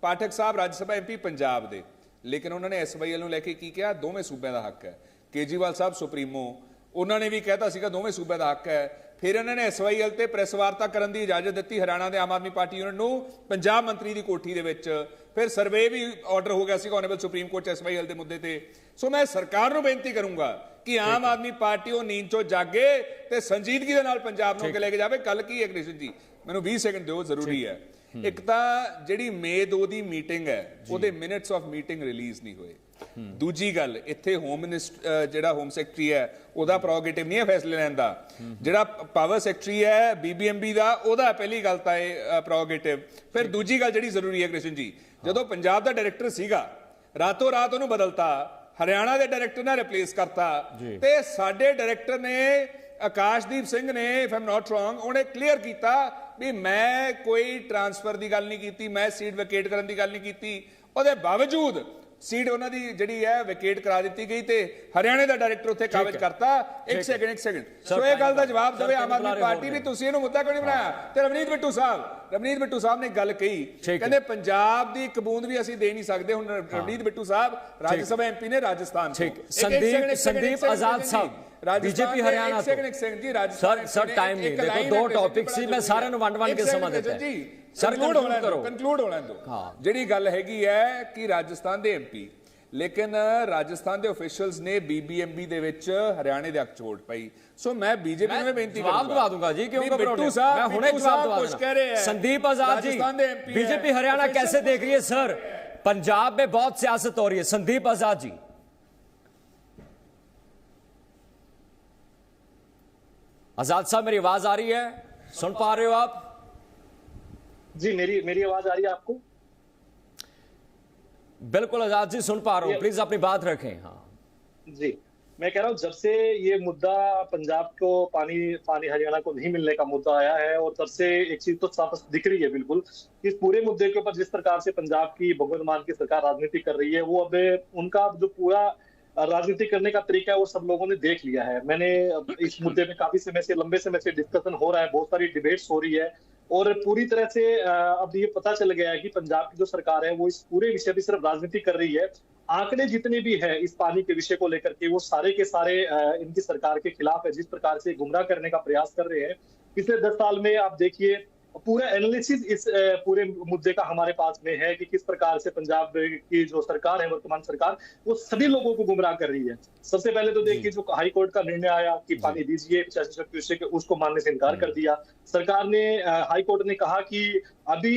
Speaker 5: Pathak Sahib Rajya Sabha MP Punjab ਦੇ। ਲੇਕਿਨ ਉਹਨਾਂ ਨੇ ਐਸਵਾਈਐਲ ਨੂੰ ਲੈ ਕੇ ਕੀ ਕਿਹਾ? ਦੋਵੇਂ ਸੂਬਿਆਂ ਦਾ ਹੱਕ ਹੈ। ਕੇਜੀਵਾਲ ਸਾਹਿਬ ਸੁਪਰੀਮੋ, ਉਹਨਾਂ ਨੇ ਵੀ ਕਹਿਤਾ ਸੀਗਾ ਦੋਵੇਂ ਸੂਬਿਆਂ ਦਾ ਹੱਕ ਹੈ। ਫਿਰ ਇਹਨਾਂ ਨੇ ਐਸਵਾਈਐਲ ਤੇ ਪ੍ਰੈਸ ਵਾਰਤਾ ਕਰਨ ਦੀ ਇਜਾਜ਼ਤ ਦਿੱਤੀ ਹਰਿਆਣਾ ਦੇ ਆਮ ਆਦਮੀ ਪਾਰਟੀ ਯੂਨਿਟ ਨੂੰ। ਪੰਜਾਬ ਮੰਤਰੀ ਦੀ ਕੋਠੀ ਦੇ ਵਿੱਚ ਫਿਰ ਸਰਵੇ ਵੀ ਆਰਡਰ ਹੋ ਗਿਆ ਸੀ ਆਨਰੇਬਲ ਸੁਪਰੀਮ ਕੋਰਟ ਚ ਐਸਵਾਈਐਲ ਦੇ ਮੁੱਦੇ ਤੇ। ਸੋ ਮੈਂ ਸਰਕਾਰ ਨੂੰ ਬੇਨਤੀ ਕਰੂੰਗਾ ਕਿ ਆਮ ਆਦਮੀ ਪਾਰਟੀ ਉਹ ਨੀਂਦ ਚੋਂ ਜਾਗੇ ਤੇ ਸੰਜੀਦਗੀ ਦੇ ਨਾਲ ਪੰਜਾਬ ਨੂੰ ਅੱਗੇ ਲੈ ਕੇ ਜਾਵੇ। ਕੱਲ ਕੀ ਹੈ ਕ੍ਰਿਸ਼ਨ ਜੀ? ਮੈਨੂੰ 20 ਸੈਕਿੰਡ ਦਿਓ ਜ਼ਰੂਰੀ ਹੈ। ਇੱਕ ਤਾਂ ਜਿਹੜੀ ਮੇ 2 ਦੀ ਮੀਟਿੰਗ ਹੈ ਉਹਦੇ ਮਿੰਟਸ ਆਫ ਮੀਟਿੰਗ ਰਿਲੀਜ਼ ਨਹੀਂ ਹੋਏ। ਦੂਜੀ ਗੱਲ ਇੱਥੇ ਹੋਮ ਮਿਨਿਸਟਰ ਜਿਹੜਾ ਹੋਮ ਸੈਕਟਰੀ ਹੈ ਉਹਦਾ ਪ੍ਰੋਗੇਟਿਵ ਨਹੀਂ ਹੈ ਫੈਸਲੇ ਲੈਣ ਦਾ। ਜਿਹੜਾ ਪਾਵਰ ਸੈਕਟਰੀ ਹੈ ਬੀਬੀਐਮਬੀ ਦਾ ਉਹਦਾ ਪਹਿਲੀ ਗੱਲ ਤਾਂ ਇਹ ਪ੍ਰੋਗੇਟਿਵ ਫਿਰ ਦੂਜੀ ਗੱਲ ਜਿਹੜੀ ਜ਼ਰੂਰੀ ਹੈ ਕ੍ਰਿਸ਼ਨ ਜੀ ਜਦੋਂ ਪੰਜਾਬ ਦਾ ਡਾਇਰੈਕਟਰ ਸੀਗਾ ਰਾਤੋਂ ਰਾਤ ਉਹਨੂੰ ਬਦਲਤਾ ਹਰਿਆਣਾ ਦੇ ਡਾਇਰੈਕਟਰ ਨਾਲ ਰਿਪਲੇਸ ਕਰਤਾ ਤੇ ਸਾਡੇ ਡਾਇਰੈਕਟਰ ਨੇ ਆਕਾਸ਼ਦੀਪ ਸਿੰਘ ਨੇ ਇਫ ਆਮ ਨਾਟ ਰੋਂਗ ਉਹਨੇ ਕਲੀਅਰ ਕੀਤਾ ਵੀ ਮੈਂ ਕੋਈ ਟਰਾਂਸਫਰ ਦੀ ਗੱਲ ਨਹੀਂ ਕੀਤੀ ਮੈਂ ਸੀਟ ਵੈਕੇਟ ਕਰਨ ਦੀ ਗੱਲ ਨਹੀਂ ਕੀਤੀ। ਉਹਦੇ ਬਾਵਜੂਦ ਸੀਟ ਉਹਨਾਂ ਦੀ ਜਿਹੜੀ ਹੈ ਵੈਕੇਟ ਕਰਾ ਦਿੱਤੀ ਗਈ ਤੇ ਹਰਿਆਣੇ ਦਾ ਡਾਇਰੈਕਟਰ ਉੱਥੇ ਕਾਬਜ ਕਰਤਾ। ਇੱਕ ਸੈਕਿੰਡ ਇੱਕ ਸੈਕਿੰਡ ਸੋ ਇਹ ਗੱਲ ਦਾ ਜਵਾਬ ਦੇਵੇ ਆਮ ਆਦਮੀ ਪਾਰਟੀ ਵੀ ਤੁਸੀਂ ਇਹਨੂੰ ਮੁੱਦਾ ਕਿਉਂ ਨਹੀਂ ਬਣਾਇਆ? ਤੇ ਰਵਨੀਤ ਬਿੱਟੂ ਸਾਹਿਬ ਰਵਨੀਤ ਬਿੱਟੂ ਸਾਹਿਬ ਨੇ ਗੱਲ ਕਹੀ। ਕਹਿੰਦੇ ਪੰਜਾਬ ਦੀ ਇੱਕ ਬੂੰਦ ਵੀ ਅਸੀਂ ਦੇ ਨਹੀਂ ਸਕਦੇ। ਹੁਣ ਰਵਨੀਤ ਬਿੱਟੂ ਸਾਹਿਬ ਰਾਜ ਸਭਾ ਐਮਪੀ ਨੇ ਰਾਜਸਥਾਨ ਤੋਂ।
Speaker 1: ਸੰਦੀਪ- ਸੰਦੀਪ ਆਜ਼ਾਦ। ਸਾਹਿਬ,
Speaker 5: ਰਾਜਸਥਾਨ
Speaker 1: BJP
Speaker 5: ਦੇ
Speaker 1: ਹਰਿਆਣਾ
Speaker 5: ਇੱਕ second,
Speaker 1: ਤੋਂ।
Speaker 5: ਇੱਕ second ਜੀ ਰਾਜਸਥਾਨ
Speaker 1: ਸਰ ਸਰ
Speaker 5: ਨੇ
Speaker 1: ਟਾਈਮ ਨਹੀਂ
Speaker 5: ਇੱਕ
Speaker 1: ਦੇਖੋ
Speaker 5: line
Speaker 1: ਦੋ
Speaker 5: ਹੈ,
Speaker 1: ਟੌਪਿਕ ਸੀ ਮੈਂ ਸਾਰਿਆਂ ਨੂੰ ਵੰਡ ਵੰਡ ਕੇ
Speaker 5: ਇੱਕ
Speaker 1: ਸਮਾਂ
Speaker 5: second,
Speaker 1: ਦਿੱਤਾ
Speaker 5: ਜੀ
Speaker 1: ਸਰ
Speaker 5: conclude
Speaker 1: conclude
Speaker 5: ਹੋਣਾ
Speaker 1: ਕਰੋ।
Speaker 5: ਦਿਓ ਕੰਕਲੂਡ ਹੋਣਾ ਦਿਓ
Speaker 1: ਹਾਂ।
Speaker 5: ਜਿਹੜੀ ਗੱਲ ਹੈਗੀ ਹੈ ਕਿ ਰਾਜਸਥਾਨ ਦੇ ਐਮਪੀ ਲੇਕਿਨ ਰਾਜਸਥਾਨ ਦੇ ਅਫੀਸ਼ੀਅਲਸ ਨੇ ਬੀਬੀਐਮਬੀ ਦੇ ਵਿੱਚ ਹਰਿਆਣੇ ਦੇ ਹੱਕ ਚੋਟ ਪਈ ਸੋ ਮੈਂ ਬੀਜੇਪੀ ਨੂੰ ਇਹ ਬੇਨਤੀ
Speaker 1: ਜਵਾਬ
Speaker 5: ਕਰੂੰਗਾ
Speaker 1: ਦਵਾ ਦੂੰਗਾ ਜੀ ਕਿਉਂ
Speaker 5: ਵੀ
Speaker 1: ਘਬਰਾਉਂਦੇ
Speaker 5: ਬਿੱਟੂ
Speaker 1: ਹੋ?
Speaker 5: ਸਾਹਿਬ
Speaker 1: मैं हुने
Speaker 5: ਬਿੱਟੂ
Speaker 1: जवाब
Speaker 5: ਸਾਹਿਬ
Speaker 1: दवा
Speaker 5: कुछ
Speaker 1: देना।
Speaker 5: कह रहे हैं
Speaker 1: संदीप आजाद जी
Speaker 5: राजस्थान के MP
Speaker 1: बीजेपी
Speaker 5: है।
Speaker 1: हरियाणा
Speaker 5: Official
Speaker 1: कैसे देख रही है सर पंजाब में बहुत सियासत हो रही है संदीप आजाद जी आज़ाद साहब मेरी आवाज़ आ रही है? सुन पा रहे हो आप?
Speaker 6: जी मेरी मेरी आवाज़ आ रही है आपको?
Speaker 1: बिल्कुल आज़ाद जी सुन पा रहा हूँ। प्लीज़ अपनी बात रखें हाँ।
Speaker 6: जी मैं कह रहा हूँ जब से ये मुद्दा पंजाब को पानी पानी हरियाणा को नहीं मिलने का मुद्दा आया है और तब से एक चीज़ तो साफ़ दिख रही है बिल्कुल इस पूरे मुद्दे के ऊपर जिस प्रकार से पंजाब की भगवंत मान की सरकार राजनीति कर रही है वो अब उनका जो पूरा राजनीति करने का तरीका है वो सब लोगों ने देख लिया है। मैंने इस मुद्दे में काफ़ी समय से, लंबे समय से डिस्कशन हो रहा है, बहुत सारी डिबेट्स हो रही है और पूरी तरह से अब ये पता चल गया है कि पंजाब की जो सरकार है वो इस पूरे विषय पर सिर्फ़ राजनीति कर रही है। आंकड़े जितने भी है इस पानी के विषय को लेकर के, वो सारे के सारे इनकी सरकार के खिलाफ है। जिस प्रकार से गुमराह करने का प्रयास कर रहे हैं, पिछले दस साल में आप देखिए पूरा एनालिसिस इस पूरे मुद्दे का हमारे पास में है कि किस प्रकार से पंजाब की जो सरकार है वर्तमान सरकार वो सभी लोगों को गुमराह कर रही है। सबसे पहले तो देखिए जो। हाई कोर्ट का निर्णय आया कि पानी दीजिए क्यूसेक उसको मानने से इनकार कर दिया। सरकार ने हाई कोर्ट ने कहा कि अभी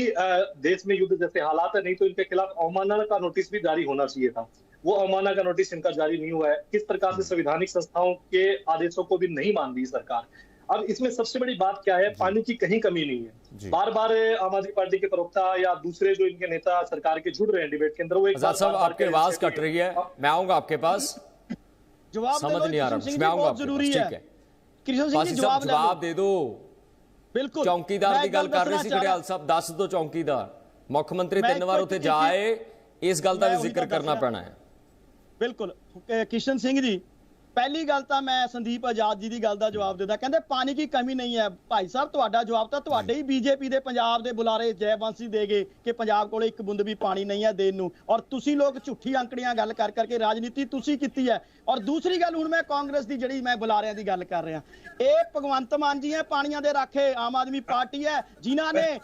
Speaker 6: देश में युद्ध जैसे हालात है नहीं तो इनके खिलाफ अवमानना का नोटिस भी जारी होना चाहिए था। वो अवमानना का नोटिस इनका जारी नहीं हुआ है। किस प्रकार से संवैधानिक संस्थाओं के आदेशों को भी नहीं मान रही सरकार। अब इसमें सबसे बड़ी बात क्या है पानी की कहीं कमी नहीं है बार बार आम आदमी पार्टी के प्रवक्ता या दूसरे जो इनके नेता सरकार के जुड़ रहे हैं डिबेट के अंदर वो एक
Speaker 1: आजाद
Speaker 6: बात
Speaker 1: साहब
Speaker 6: बार-बार
Speaker 1: आपकी
Speaker 6: कह रहे
Speaker 1: आवाज
Speaker 6: हैं
Speaker 1: कट रही है मैं आऊंगा आपके पास
Speaker 3: जवाब
Speaker 1: समझ
Speaker 3: दे दो
Speaker 1: नहीं आ रहा
Speaker 3: कृष्ण सिंह
Speaker 1: मैं
Speaker 3: जी
Speaker 1: आऊंगा
Speaker 3: बहुत
Speaker 1: आपके
Speaker 3: जरूरी
Speaker 1: पास
Speaker 3: है
Speaker 1: ठीक है
Speaker 3: कृष्ण सिंह
Speaker 1: ਪਾਸੀ
Speaker 3: जी
Speaker 1: ਸਾਹਿਬ
Speaker 3: जवाब ले
Speaker 1: ਜਵਾਬ
Speaker 3: लो
Speaker 1: ਦੇ ਦਿਓ
Speaker 3: ਬਿਲਕੁਲ
Speaker 1: ਚੌਂਕੀਦਾਰ
Speaker 3: ਮੈਂ
Speaker 1: ਦੀ
Speaker 3: ਇੱਕ
Speaker 1: ਗੱਲ ਕਰ ਰਹੇ
Speaker 3: ਦੱਸਣਾ
Speaker 1: ਸੀ
Speaker 3: ਚਾਹ
Speaker 1: ਗੜਿਆਲ ਸਾਹਿਬ ਦੱਸ ਦਿਓ ਚੌਂਕੀਦਾਰ ਮੁੱਖ ਮੰਤਰੀ
Speaker 3: ਮੈਂ
Speaker 1: ਤਿੰਨ
Speaker 3: ਇੱਕ
Speaker 1: ਵਾਰ
Speaker 3: ਮਿੰਟ
Speaker 1: ਉੱਥੇ
Speaker 3: ਜੀ-
Speaker 1: ਜਾਏ ਇਸ ਗੱਲ ਦਾ
Speaker 3: ਮੈਂ
Speaker 1: ਵੀ
Speaker 3: ਉਹੀ
Speaker 1: ਜ਼ਿਕਰ
Speaker 3: ਤਾਂ
Speaker 1: ਕਰਨਾ
Speaker 3: ਦੱਸ
Speaker 1: ਪੈਣਾ ਹੈ
Speaker 3: ਬਿਲਕੁਲ ਅਹ ਕਿਸ਼ਨ ਸਿੰਘ ਜੀ ਪਹਿਲੀ ਗੱਲ ਤਾਂ ਮੈਂ ਸੰਦੀਪ ਆਜ਼ਾਦ ਜੀ ਦੀ ਗੱਲ ਦਾ ਜਵਾਬ ਦਿੰਦਾ। ਕਹਿੰਦੇ, ਪਾਣੀ ਕੀ ਕਮੀ ਨਹੀਂ ਹੈ ਭਾਈ ਸਾਹਿਬ, ਤੁਹਾਡਾ ਜਵਾਬ ਤਾਂ ਤੁਹਾਡੇ ਹੀ ਬੀਜੇਪੀ ਦੇ ਪੰਜਾਬ ਦੇ ਬੁਲਾਰੇ ਜੈਵੰਸੀ ਦੇ ਗਏ ਕਿ ਪੰਜਾਬ ਕੋਲੇ ਇੱਕ ਬੂੰਦ ਵੀ ਪਾਣੀ ਨਹੀਂ ਹੈ ਦੇਣ ਨੂੰ। ਔਰ ਤੁਸੀਂ ਲੋਕ ਝੂਠੀ ਅੰਕੜੀਆਂ ਗੱਲ ਕਰ ਕਰਕੇ ਰਾਜਨੀਤੀ ਤੁਸੀਂ ਕੀਤੀ ਹੈ। ਔਰ ਦੂਸਰੀ ਗੱਲ, ਹੁਣ ਮੈਂ ਕਾਂਗਰਸ ਦੀ ਜਿਹੜੀ ਮੈਂ ਬੁਲਾਰਿਆਂ ਦੀ ਗੱਲ ਕਰ ਰਿਹਾ। ਇਹ ਭਗਵੰਤ ਮਾਨ ਜੀ ਹੈ, ਪਾਣੀਆਂ ਦੇ ਰਾਖੇ ਆਮ ਆਦਮੀ ਪਾਰਟੀ ਹੈ, ਜਿਨ੍ਹਾਂ ਨੇ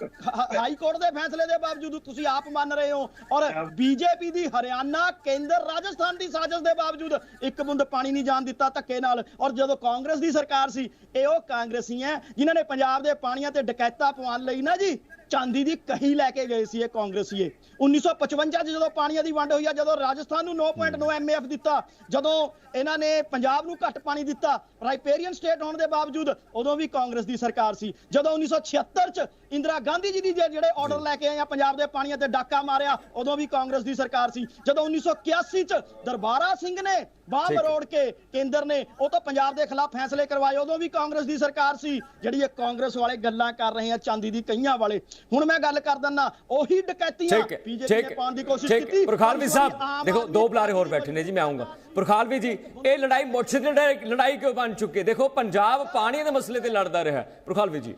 Speaker 3: ਹਾਈ ਕੋਰਟ ਦੇ ਫੈਸਲੇ ਦੇ ਬਾਵਜੂਦ ਤੁਸੀਂ ਆਪ ਮੰਨ ਰਹੇ ਹੋ। ਔਰ ਬੀਜੇਪੀ ਦੀ ਹਰਿਆਣਾ ਕੇਂਦਰ ਰਾਜਸਥਾਨ ਦੀ ਸਾਜ਼ਿਸ਼ ਦੇ ਬਾਵਜੂਦ ਇੱਕ ਬੂੰਦ ਪਾਣੀ ਨਹੀਂ ਜਾਣ ਦਿੱਤਾ ਧੱਕੇ ਨਾਲ। ਔਰ ਜਦੋਂ ਕਾਂਗਰਸ ਦੀ ਸਰਕਾਰ ਸੀ, ਇਹ ਉਹ ਕਾਂਗਰਸੀ ਹੈ ਜਿਨ੍ਹਾਂ ਨੇ ਪੰਜਾਬ ਦੇ ਪਾਣੀਆਂ ਤੇ ਡਕੈਤਾ ਪਵਾਉਣ ਲਈ ਨਾ ਜੀ, ਚਾਂਦੀ ਦੀ ਕਹੀ ਲੈ ਕੇ ਗਏ ਸੀ ਇਹ ਕਾਂਗਰਸੀਏ। 1955 ਚ ਜਦੋਂ ਪਾਣੀਆਂ ਦੀ ਵੰਡ ਹੋਈ ਆ, ਜਦੋਂ ਰਾਜਸਥਾਨ ਨੂੰ 9.9 ਐਮਐਫ ਦਿੱਤਾ, ਜਦੋਂ ਇਹਨਾਂ ਨੇ ਪੰਜਾਬ ਨੂੰ ਘੱਟ ਪਾਣੀ ਦਿੱਤਾ ਰਾਈਪੇਰੀਅਨ ਸਟੇਟ ਹੋਣ ਦੇ ਬਾਵਜੂਦ, ਉਦੋਂ ਵੀ ਕਾਂਗਰਸ ਦੀ ਸਰਕਾਰ ਸੀ। ਜਦੋਂ 1976 ਚ ਇੰਦਰਾ ਗਾਂਧੀ ਜੀ ਦੀ ਜਿਹੜੇ ਆਰਡਰ ਲੈ ਕੇ ਆਏ ਆ, ਪੰਜਾਬ ਦੇ ਪਾਣੀਆਂ ਤੇ ਡਾਕਾ ਮਾਰਿਆ, ਉਦੋਂ ਵੀ ਕਾਂਗਰਸ ਦੀ ਸਰਕਾਰ ਸੀ। ਜਦੋਂ 1981 ਚ ਦਰਬਾਰਾ ਸਿੰਘ ਨੇ ਬਾਹ। ਮਰੋੜ ਕੇ ਕੇਂਦਰ ਨੇ ਉਹ ਤਾਂ ਪੰਜਾਬ ਦੇ ਖਿਲਾਫ ਫੈਸਲੇ ਕਰਵਾਏ ਉਦੋਂ ਵੀ ਕਾਂਗਰਸ ਦੀ ਸਰਕਾਰ ਸੀ ਜਿਹੜੀ ਇਹ ਕਾਂਗਰਸ ਵਾਲੇ ਗੱਲਾਂ ਕਰ ਰਹੇ ਆ ਚਾਂਦੀ ਦੀ ਕਈਆਂ ਵਾਲੇ। ਹੁਣ ਮੈਂ ਗੱਲ ਕਰ ਦਿੰਦਾ ਉਹੀ ਡਕੈਤੀਆਂ ਬੀਜੇਪੀ ਨੇ ਪਾਉਣ ਦੀ ਕੋਸ਼ਿਸ਼ ਕੀਤੀ।
Speaker 1: ਪ੍ਰਖਾਲਵੀ ਸਾਹਿਬ ਦੇਖੋ ਦੋ ਬੁਲਾਰੇ ਹੋਰ ਬੈਠੇ ਨੇ ਜੀ ਮੈਂ ਆਉਂਗਾ। ਪ੍ਰਖਾਲਵੀ ਜੀ ਇਹ ਲੜਾਈ ਮੁੱਛ ਦੀ ਲੜਾਈ ਕਿਉਂ ਬਣ ਚੁੱਕੀ ਹੈ? ਦੇਖੋ ਪੰਜਾਬ ਪਾਣੀ ਦੇ ਮਸਲੇ ਤੇ ਲੜਦਾ ਰਿਹਾ ਹੈ। ਪ੍ਰਖਾਲਵੀ ਜੀ।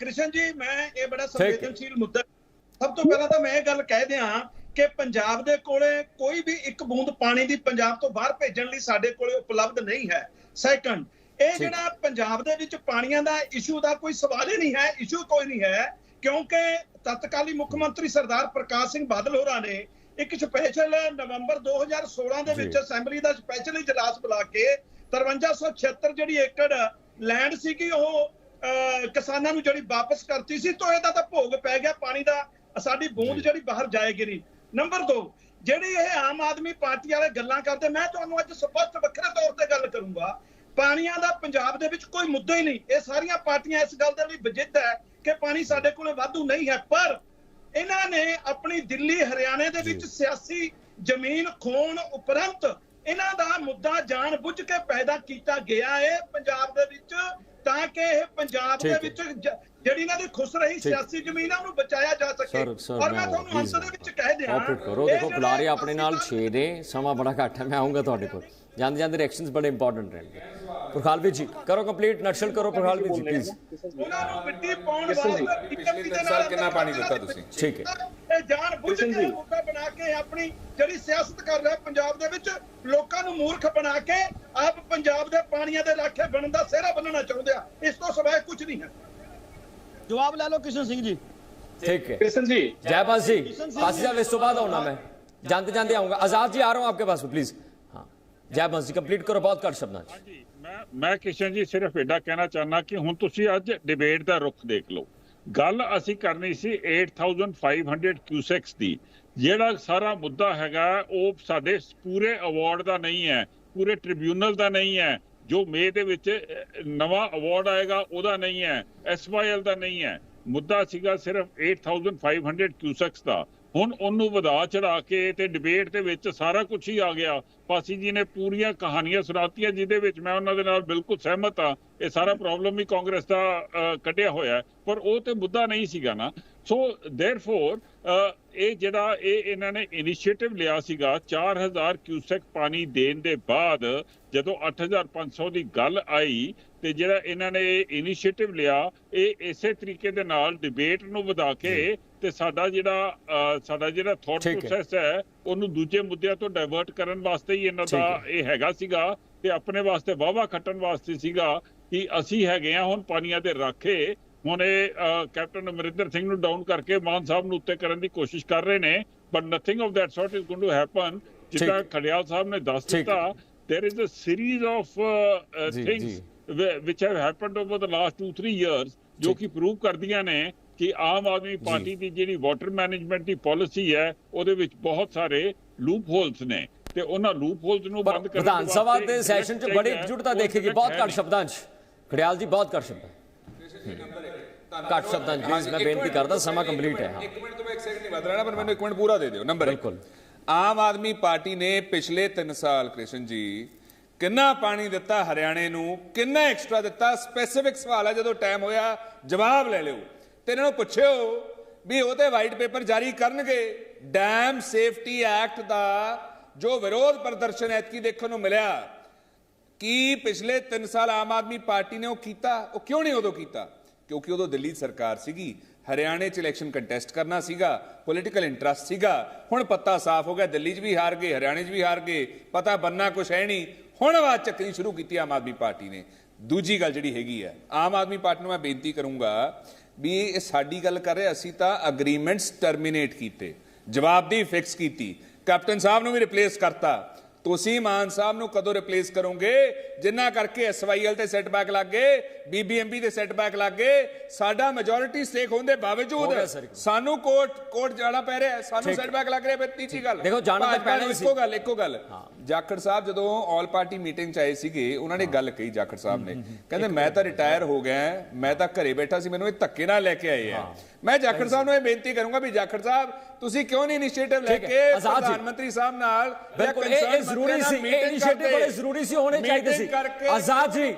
Speaker 7: ਕ੍ਰਿਸ਼ਨ ਜੀ ਮੈਂ ਇਹ ਬੜਾ। ਸੰਵੇਦਨਸ਼ੀਲ ਮੁੱਦਾ ਸਭ ਤੋਂ ਪਹਿਲਾਂ ਤਾਂ ਮੈਂ ਇਹ ਗੱਲ ਕਹਿ ਦਿਆਂ ਕਿ ਪੰਜਾਬ ਦੇ ਕੋਲੇ ਕੋਈ ਵੀ ਇੱਕ ਬੂੰਦ ਪਾਣੀ ਦੀ ਪੰਜਾਬ ਤੋਂ ਬਾਹਰ ਭੇਜਣ ਲਈ ਸਾਡੇ ਕੋਲੇ ਉਪਲਬਧ ਨਹੀਂ ਹੈ। ਸੈਕੰਡ ਇਹ ਜਿਹੜਾ ਪੰਜਾਬ ਦੇ ਵਿੱਚ ਪਾਣੀਆਂ ਦਾ ਇਸ਼ੂ ਦਾ ਕੋਈ ਸਵਾਲ ਹੀ ਨਹੀਂ ਹੈ ਇਸ਼ੂ ਕੋਈ ਨਹੀਂ ਹੈ ਕਿਉਂਕਿ ਤਤਕਾਲੀ ਮੁੱਖ ਮੰਤਰੀ ਸਰਦਾਰ ਪ੍ਰਕਾਸ਼ ਸਿੰਘ ਬਾਦਲ ਹੋਰਾਂ ਨੇ ਇੱਕ ਸਪੈਸ਼ਲ ਨਵੰਬਰ 2016 ਦੇ ਵਿੱਚ ਅਸੈਂਬਲੀ ਦਾ ਸਪੈਸ਼ਲ ਇਜਲਾਸ ਬੁਲਾ ਕੇ 5376 ਜਿਹੜੀ ਏਕੜ ਲੈਂਡ ਸੀ ਕਿ ਉਹ ਕਿਸਾਨਾਂ ਨੂੰ ਜਿਹੜੀ ਵਾਪਸ ਕਰਤੀ ਸੀ ਤੋਂ ਇਹਦਾ ਤਾਂ ਭੋਗ ਪੈ ਗਿਆ ਪਾਣੀ ਦਾ ਸਾਡੀ ਬੂੰਦ ਜਿਹੜੀ ਬਾਹਰ ਜਾਏਗੀ ਨਹੀਂ। ਨੰਬਰ 2 ਜਿਹੜੀ ਇਹ ਆਮ ਆਦਮੀ ਪਾਰਟੀ ਵਾਲੇ ਗੱਲਾਂ ਕਰਦੇ ਮੈਂ ਤੁਹਾਨੂੰ ਅੱਜ ਸਪਸ਼ਟ ਵੱਖਰੇ ਤੌਰ ਤੇ ਗੱਲ ਕਰੂੰਗਾ। ਪਾਣੀਆਂ ਦਾ ਪੰਜਾਬ ਦੇ ਵਿੱਚ ਕੋਈ ਮੁੱਦਾ ਹੀ ਨਹੀਂ। ਇਹ ਸਾਰੀਆਂ ਪਾਰਟੀਆਂ ਇਸ ਗੱਲ ਦੇ ਲਈ ਵਿਜਿੱਤ ਹੈ ਕਿ ਪਾਣੀ ਸਾਡੇ ਕੋਲੇ ਵਾਧੂ ਨਹੀਂ ਹੈ ਪਰ ਇਹਨਾਂ ਨੇ ਆਪਣੀ ਦਿੱਲੀ ਹਰਿਆਣੇ ਦੇ ਵਿੱਚ ਸਿਆਸੀ ਜ਼ਮੀਨ ਖੋਣ ਉਪਰੰਤ ਇਹਨਾਂ ਦਾ ਮੁੱਦਾ ਜਾਣ ਬੁੱਝ ਕੇ ਪੈਦਾ ਕੀਤਾ ਗਿਆ ਹੈ। ਪੰਜਾਬ ਦੇ ਵਿੱਚ ਤਾਂ ਕਿ ਇਹ ਪੰਜਾਬ ਦੇ। ਵਿੱਚ ਜਿਹੜੀ ਇਹਨਾਂ ਦੀ ਖੁਸ ਰਹੀ ਸਿਆਸੀ ਜ਼ਮੀਨ ਆ ਉਹਨੂੰ ਬਚਾਇਆ ਜਾ ਸਕੇ। ਔਰ
Speaker 1: ਮੈਂ
Speaker 7: ਤੁਹਾਨੂੰ ਅੰਤ ਦੇ ਵਿੱਚ ਕਹਿ ਦਿਆਂ
Speaker 1: ਕੋਆਪਰੇਟ ਕਰੋ। ਦੇਖੋ
Speaker 7: ਜਿਹੜੇ
Speaker 1: ਬੁਲਾਰੇ ਆਪਣੇ ਨਾਲ
Speaker 7: ਪਾਕਿਸਤਾਨ
Speaker 1: 6 ਨੇ ਸਮਾਂ ਬੜਾ ਘੱਟ ਹੈ ਮੈਂ ਆਉਂਗਾ ਤੁਹਾਡੇ ਕੋਲ। ਜਾਂਦੇ ਜਾਂਦੇ ਰਿਐਕਸ਼ਨਸ ਬੜੇ ਇੰਪੋਰਟੈਂਟ ਰਹਿਣਗੇ ਪ੍ਰਖਾਲਵੀ ਜੀ ਕਰੋ ਕੰਪਲੀਟ ਨਕਸ਼ਲ ਕਰੋ ਪ੍ਰਖਾਲਵੀ ਜੀ ਪਲੀਜ਼
Speaker 7: ਉਹਨਾਂ ਨੂੰ ਮਿੱਟੀ ਪਾਉਣ
Speaker 5: ਕਿਸ਼ਨ ਜੀ,
Speaker 7: ਵਾਸਤੇ
Speaker 5: ਪਿਛਲੇ ਤਿੰਨ ਸਾਲ ਕਿੰਨਾ ਪਾਣੀ ਦਿੱਤਾ ਤੁਸੀਂ?
Speaker 1: ਠੀਕ ਹੈ।
Speaker 7: ਇਹ ਜਾਣ ਬੁੱਝ
Speaker 6: ਕਿਸ਼ਨ
Speaker 7: ਕੇ
Speaker 6: ਜੀ।
Speaker 7: ਮੁੱਦਾ ਬਣਾ ਕੇ ਆਪਣੀ ਜਿਹੜੀ ਸਿਆਸਤ ਕਰ ਰਿਹਾ ਪੰਜਾਬ ਦੇ ਵਿੱਚ ਲੋਕਾਂ ਨੂੰ ਮੂਰਖ ਬਣਾ ਕੇ ਆਪ ਪੰਜਾਬ ਦੇ ਪਾਣੀਆਂ ਦੇ ਰਾਖੇ ਬਣਨ ਦਾ ਸਿਹਰਾ ਬੰਨਣਾ ਚਾਹੁੰਦੇ ਆ ਇਸ ਤੋਂ ਸਿਵਾਏ ਕੁਝ ਨਹੀਂ ਹੈ
Speaker 3: ਜਵਾਬ ਲੈ ਲਓ ਕਿਸ਼ਨ ਸਿੰਘ ਜੀ
Speaker 1: ठीक है
Speaker 6: कृष्ण जी
Speaker 1: जयपाल जी पास साहब इस तो बाद आऊंगा मैं जानते जानते आऊंगा आजाद जी आ रहा हूं आपके पास प्लीज ਜੈ ਬੰਸ ਜੀ ਕੰਪਲੀਟ ਕਰੋ, ਬਹੁਤ ਘੱਟ ਸ਼ਬਦਾਂ
Speaker 2: 'ਚ। ਮੈਂ ਮੈਂ ਕਿਸ਼ਨ ਜੀ, ਸਿਰਫ ਇਹਦਾ ਕਹਿਣਾ ਚਾਹਨਾ ਕਿ ਹੁਣ ਤੁਸੀਂ ਅੱਜ ਡਿਬੇਟ ਦਾ ਰੁਖ ਦੇਖ ਲਓ। ਗੱਲ ਅਸੀਂ ਕਰਨੀ ਸੀ 8500 ਕਿਊਸੈਕਸ ਦੀ। ਜਿਹੜਾ ਸਾਰਾ ਮੁੱਦਾ ਹੈਗਾ, ਉਹ ਸਾਡੇ ਪੂਰੇ ਅਵਾਰਡ ਦਾ ਨਹੀਂ ਹੈ, ਪੂਰੇ ਟ੍ਰਿਬਿਊਨਲ ਦਾ ਨਹੀਂ ਹੈ। ਜੋ ਮੇ ਦੇ ਵਿੱਚ ਨਵਾਂ ਅਵਾਰਡ ਆਏਗਾ, ਉਹਦਾ ਨਹੀਂ ਹੈ ਐਸਵਾਈਐਲ ਦਾ ਨਹੀਂ ਹੈ। ਮੁੱਦਾ ਸੀਗਾ ਸਿਰਫ 8500 ਕਿਊਸੈਕਸ ਦਾ। ਹੁਣ ਉਹਨੂੰ ਵਧਾ ਚੜਾ ਕੇ ਤੇ ਡਿਬੇਟ ਦੇ ਵਿੱਚ ਸਾਰਾ ਕੁਝ ਹੀ ਆ ਗਿਆ। ਪਾਸੀ ਜੀ ਨੇ ਪੂਰੀਆਂ ਕਹਾਣੀਆਂ ਸੁਣਾਤੀਆਂ, ਜਿਹਦੇ ਵਿੱਚ ਮੈਂ ਉਹਨਾਂ ਦੇ ਨਾਲ ਬਿਲਕੁਲ ਸਹਿਮਤ ਆ ਇਹ ਸਾਰਾ ਪ੍ਰੋਬਲਮ ਹੀ ਕਾਂਗਰਸ ਦਾ ਕੱਢਿਆ ਹੋਇਆ ਪਰ ਉਹ ਤੇ ਮੁੱਦਾ ਨਹੀਂ ਸੀਗਾ ਨਾ। ਸੋ ਥੈਰਫੋਰ ਇਹ ਜਿਹੜਾ, ਇਹ ਇਹਨਾਂ ਨੇ ਇਨੀਸ਼ੀਏਟਿਵ ਲਿਆ ਸੀਗਾ 4000 ਕਿਊਸੈਕ ਪਾਣੀ ਦੇਣ ਦੇ ਬਾਅਦ ਜਦੋਂ 8500 ਦੀ ਗੱਲ ਆਈ ਤੇ ਜਿਹੜਾ ਇਹਨਾਂ ਨੇ ਇਨੀਸ਼ੀਏਟਿਵ ਲਿਆ, ਇਹ ਇਸੇ ਤਰੀਕੇ ਦੇ ਨਾਲ ਡਿਬੇਟ ਨੂੰ ਵਧਾ ਕੇ ਤੇ ਸਾਡਾ ਜਿਹੜਾ ਸਾਡਾ ਜਿਹੜਾ ਥਾਟ। ਪ੍ਰੋਸੈਸ ਹੈ ਉਹਨੂੰ ਦੂਜੇ ਮੁੱਦਿਆਂ ਤੋਂ ਡਾਇਵਰਟ ਕਰਨ ਵਾਸਤੇ ਹੀ ਇਹਨਾਂ ਦਾ। ਇਹ ਹੈਗਾ ਸੀਗਾ ਤੇ ਆਪਣੇ ਵਾਸਤੇ ਵਾਵਾ ਖੱਟਣ ਵਾਸਤੇ ਸੀਗਾ ਕਿ ਅਸੀਂ ਹੈਗੇ ਆ ਹੁਣ ਪਾਣੀਆਂ ਦੇ ਰਾਖੇ ਹੁਣ ਇਹ ਕੈਪਟਨ ਅਮਰਿੰਦਰ ਸਿੰਘ ਨੂੰ ਡਾਊਨ ਕਰਕੇ ਮਾਨ ਸਾਹਿਬ ਨੂੰ ਉੱਤੇ ਕਰਨ ਦੀ ਕੋਸ਼ਿਸ਼ ਕਰ ਰਹੇ ਨੇ but nothing of that sort is going to happen ਜਿੱਦਾਂ। ਖੜਿਆਲ ਸਾਹਿਬ ਨੇ ਦੱਸ। ਦਿੱਤਾ there is a series of uh, uh, things which have happened over the last 2-3 years ਜੋ। ਕਿ ਪ੍ਰੂਵ ਕਰਦੀਆਂ ਨੇ ਕਿ ਆਮ ਆਦਮੀ ਪਾਰਟੀ ਦੀ ਜਿਹੜੀ ਵਾਟਰ ਮੈਨੇਜਮੈਂਟ ਦੀ ਪਾਲਿਸੀ ਹੈ ਉਹਦੇ ਵਿੱਚ ਬਹੁਤ ਸਾਰੇ ਲੂਪ ਹੋਲਸ ਨੇ ਤੇ ਉਹਨਾਂ ਲੂਪ ਹੋਲਸ ਨੂੰ ਬੰਦ ਕਰਨ
Speaker 1: ਵਿਧਾਨ ਸਭਾ ਦੇ ਸੈਸ਼ਨ 'ਚ ਬੜੀ
Speaker 2: ਉਹ
Speaker 1: ਦੇਖੇਗੀ ਬਹੁਤ ਘੱਟ। ਸ਼ਬਦਾਂ 'ਚ। ਖੜਿਆਲ ਜੀ ਬਹੁਤ ਘੱਟ ਸ਼ਬਦਾਂ ਘੱਟ ਸ਼ਬਦਾਂ 'ਚ ਪਲੀਜ਼ ਮੈਂ ਬੇਨਤੀ ਕਰਦਾ ਸਮਾਂ ਕੰਪਲੀਟ ਹੈ ਹਾਂ।
Speaker 5: ਇੱਕ ਮਿੰਟ ਤੋਂ ਮੈਂ ਇੱਕ ਸੈਕਿੰਡ ਨਹੀਂ ਵੱਧ ਰਹਿਣਾ ਪਰ ਮੈਨੂੰ ਇੱਕ ਮਿੰਟ ਪੂਰਾ ਦੇ ਦਿਓ ਨੰਬਰ
Speaker 1: ਬਿਲਕੁਲ।
Speaker 5: ਆਮ ਆਦਮੀ ਪਾਰਟੀ ਨੇ ਪਿਛਲੇ 3 ਸਾਲ ਕ੍ਰਿਸ਼ਨ ਜੀ ਕਿੰਨਾ ਪਾਣੀ ਦਿੱਤਾ ਹਰਿਆਣੇ ਨੂੰ ਕਿੰਨਾ ਐਕਸਟਰਾ ਦਿੱਤਾ? ਸਪੈਸੀਫਿਕ ਸਵਾਲ ਹੈ ਜਦੋਂ ਟਾਈਮ ਹੋਇਆ ਜਵਾਬ ਲੈ ਲਿਓ। ਤੇ ਇਹਨਾਂ ਨੂੰ ਪੁੱਛਿਓ ਵੀ ਉਹ ਤੇ ਵਾਈਟ ਪੇਪਰ ਜਾਰੀ ਕਰਨਗੇ। ਡੈਮ ਸੇਫਟੀ ਐਕਟ ਦਾ ਜੋ ਵਿਰੋਧ ਪ੍ਰਦਰਸ਼ਨ ਐਤਕੀ ਦੇਖਣ ਨੂੰ ਮਿਲਿਆ, ਕੀ ਪਿਛਲੇ 3 ਸਾਲ ਆਮ ਆਦਮੀ ਪਾਰਟੀ ਨੇ ਉਹ ਕੀਤਾ? ਉਹ ਕਿਉਂ ਨਹੀਂ ਉਦੋਂ ਕੀਤਾ? ਕਿਉਂਕਿ ਉਦੋਂ ਦਿੱਲੀ ਸਰਕਾਰ ਸੀਗੀ, ਹਰਿਆਣੇ 'ਚ ਇਲੈਕਸ਼ਨ ਕੰਟੈਸਟ ਕਰਨਾ ਸੀਗਾ ਪੋਲੀਟੀਕਲ ਇੰਟਰਸਟ ਸੀਗਾ, ਹੁਣ ਪੱਤਾ ਸਾਫ਼ ਹੋ ਗਿਆ, ਦਿੱਲੀ 'ਚ ਵੀ ਹਾਰ ਗਏ, ਹਰਿਆਣੇ 'ਚ ਵੀ ਹਾਰ ਗਏ, ਪਤਾ ਬੰਨਾ ਕੁਛ ਹੈ ਨਹੀਂ। ਹੁਣ ਆਵਾਜ਼ ਚੱਕਣੀ ਸ਼ੁਰੂ ਕੀਤੀ ਆਮ ਆਦਮੀ ਪਾਰਟੀ ਨੇ। ਦੂਜੀ ਗੱਲ ਜਿਹੜੀ ਹੈਗੀ ਹੈ, ਆਮ ਆਦਮੀ ਪਾਰਟੀ ਨੂੰ ਮੈਂ ਬੇਨਤੀ ਕਰੂੰਗਾ ਵੀ ਇਹ ਸਾਡੀ ਗੱਲ ਕਰ ਰਹੇ, ਅਸੀਂ ਤਾਂ ਅਗਰੀਮੈਂਟਸ ਟਰਮੀਨੇਟ ਕੀਤੇ ਜਵਾਬਦੀ ਫਿਕਸ ਕੀਤੀ। ਕੈਪਟਨ ਸਾਹਿਬ ਨੂੰ ਵੀ ਰਿਪਲੇਸ ਕਰਤਾ। ਤੁਸੀਂ ਮਾਨ ਸਾਹਿਬ ਨੂੰ ਕਦੋਂ ਰਿਪਲੇਸ ਕਰੋਗੇ? ਜਿੰਨਾ ਕਰਕੇ ਐਸਵਾਈਐਲ ਤੇ ਸੈਟਬੈਕ ਲੱਗ ਗਏ ਬੀਬੀਐਮਬੀ ਦੇ ਸੈਟਬੈਕ ਲੱਗ ਗਏ ਸਾਡਾ ਮੈਜੋਰਿਟੀ ਸਟੇਕ ਹੋਣ ਦੇ ਬਾਵਜੂਦ। ਸਾਨੂੰ ਕੋਰਟ ਕੋਰਟ ਜਾਣਾ ਪੈ ਰਿਹਾ ਸਾਨੂੰ। ਸੈਟਬੈਕ ਲੱਗ ਰਿਹਾ ਫਿਰ ਤੀਜੀ ਗੱਲ।
Speaker 1: ਦੇਖੋ, ਜਾਣਾ ਤਾਂ ਪੈਣਾ ਹੀ ਸੀ।
Speaker 5: ਇੱਕੋ ਗੱਲ ਇੱਕੋ ਗੱਲ। ਜਾਖੜ ਸਾਹਿਬ ਜਦੋਂ ਆਲ ਪਾਰਟੀ ਮੀਟਿੰਗ ਚ ਆਏ ਸੀਗੇ ਉਹਨਾਂ ਨੇ ਗੱਲ ਕਹੀ ਜਾਖੜ ਸਾਹਿਬ ਨੇ। ਕਹਿੰਦੇ ਮੈਂ ਤਾਂ ਰਿਟਾਇਰ ਹੋ ਗਿਆ ਮੈਂ ਤਾਂ ਘਰੇ ਬੈਠਾ ਸੀ ਮੈਨੂੰ ਇਹ ਧੱਕੇ ਨਾਲ ਲੈ ਕੇ ਆਏ ਆ। मैं जाखड़ साहब ने बेनती करूँगा भी जाखड़ साहब ਸਾਹਿਬ ਤੁਸੀਂ ਕਿਉਂ ਨਹੀਂ ਇਨੀਸ਼ੀਏਟਿਵ ਲੈ ਕੇ ਪ੍ਰਧਾਨ ਮੰਤਰੀ ਸਾਹਿਬ ਨਾਲ
Speaker 1: ਬਿਲਕੁਲ ਇਹ ਜ਼ਰੂਰੀ ਸੀ ਇਹ ਇਨੀਸ਼ੀਏਟਿਵ ਬੜੇ ਜ਼ਰੂਰੀ ਸੀ ਹੋਣੇ
Speaker 5: ਚਾਹੀਦੇ
Speaker 1: ਸੀ
Speaker 5: ਆਜ਼ਾਦ
Speaker 1: ਜੀ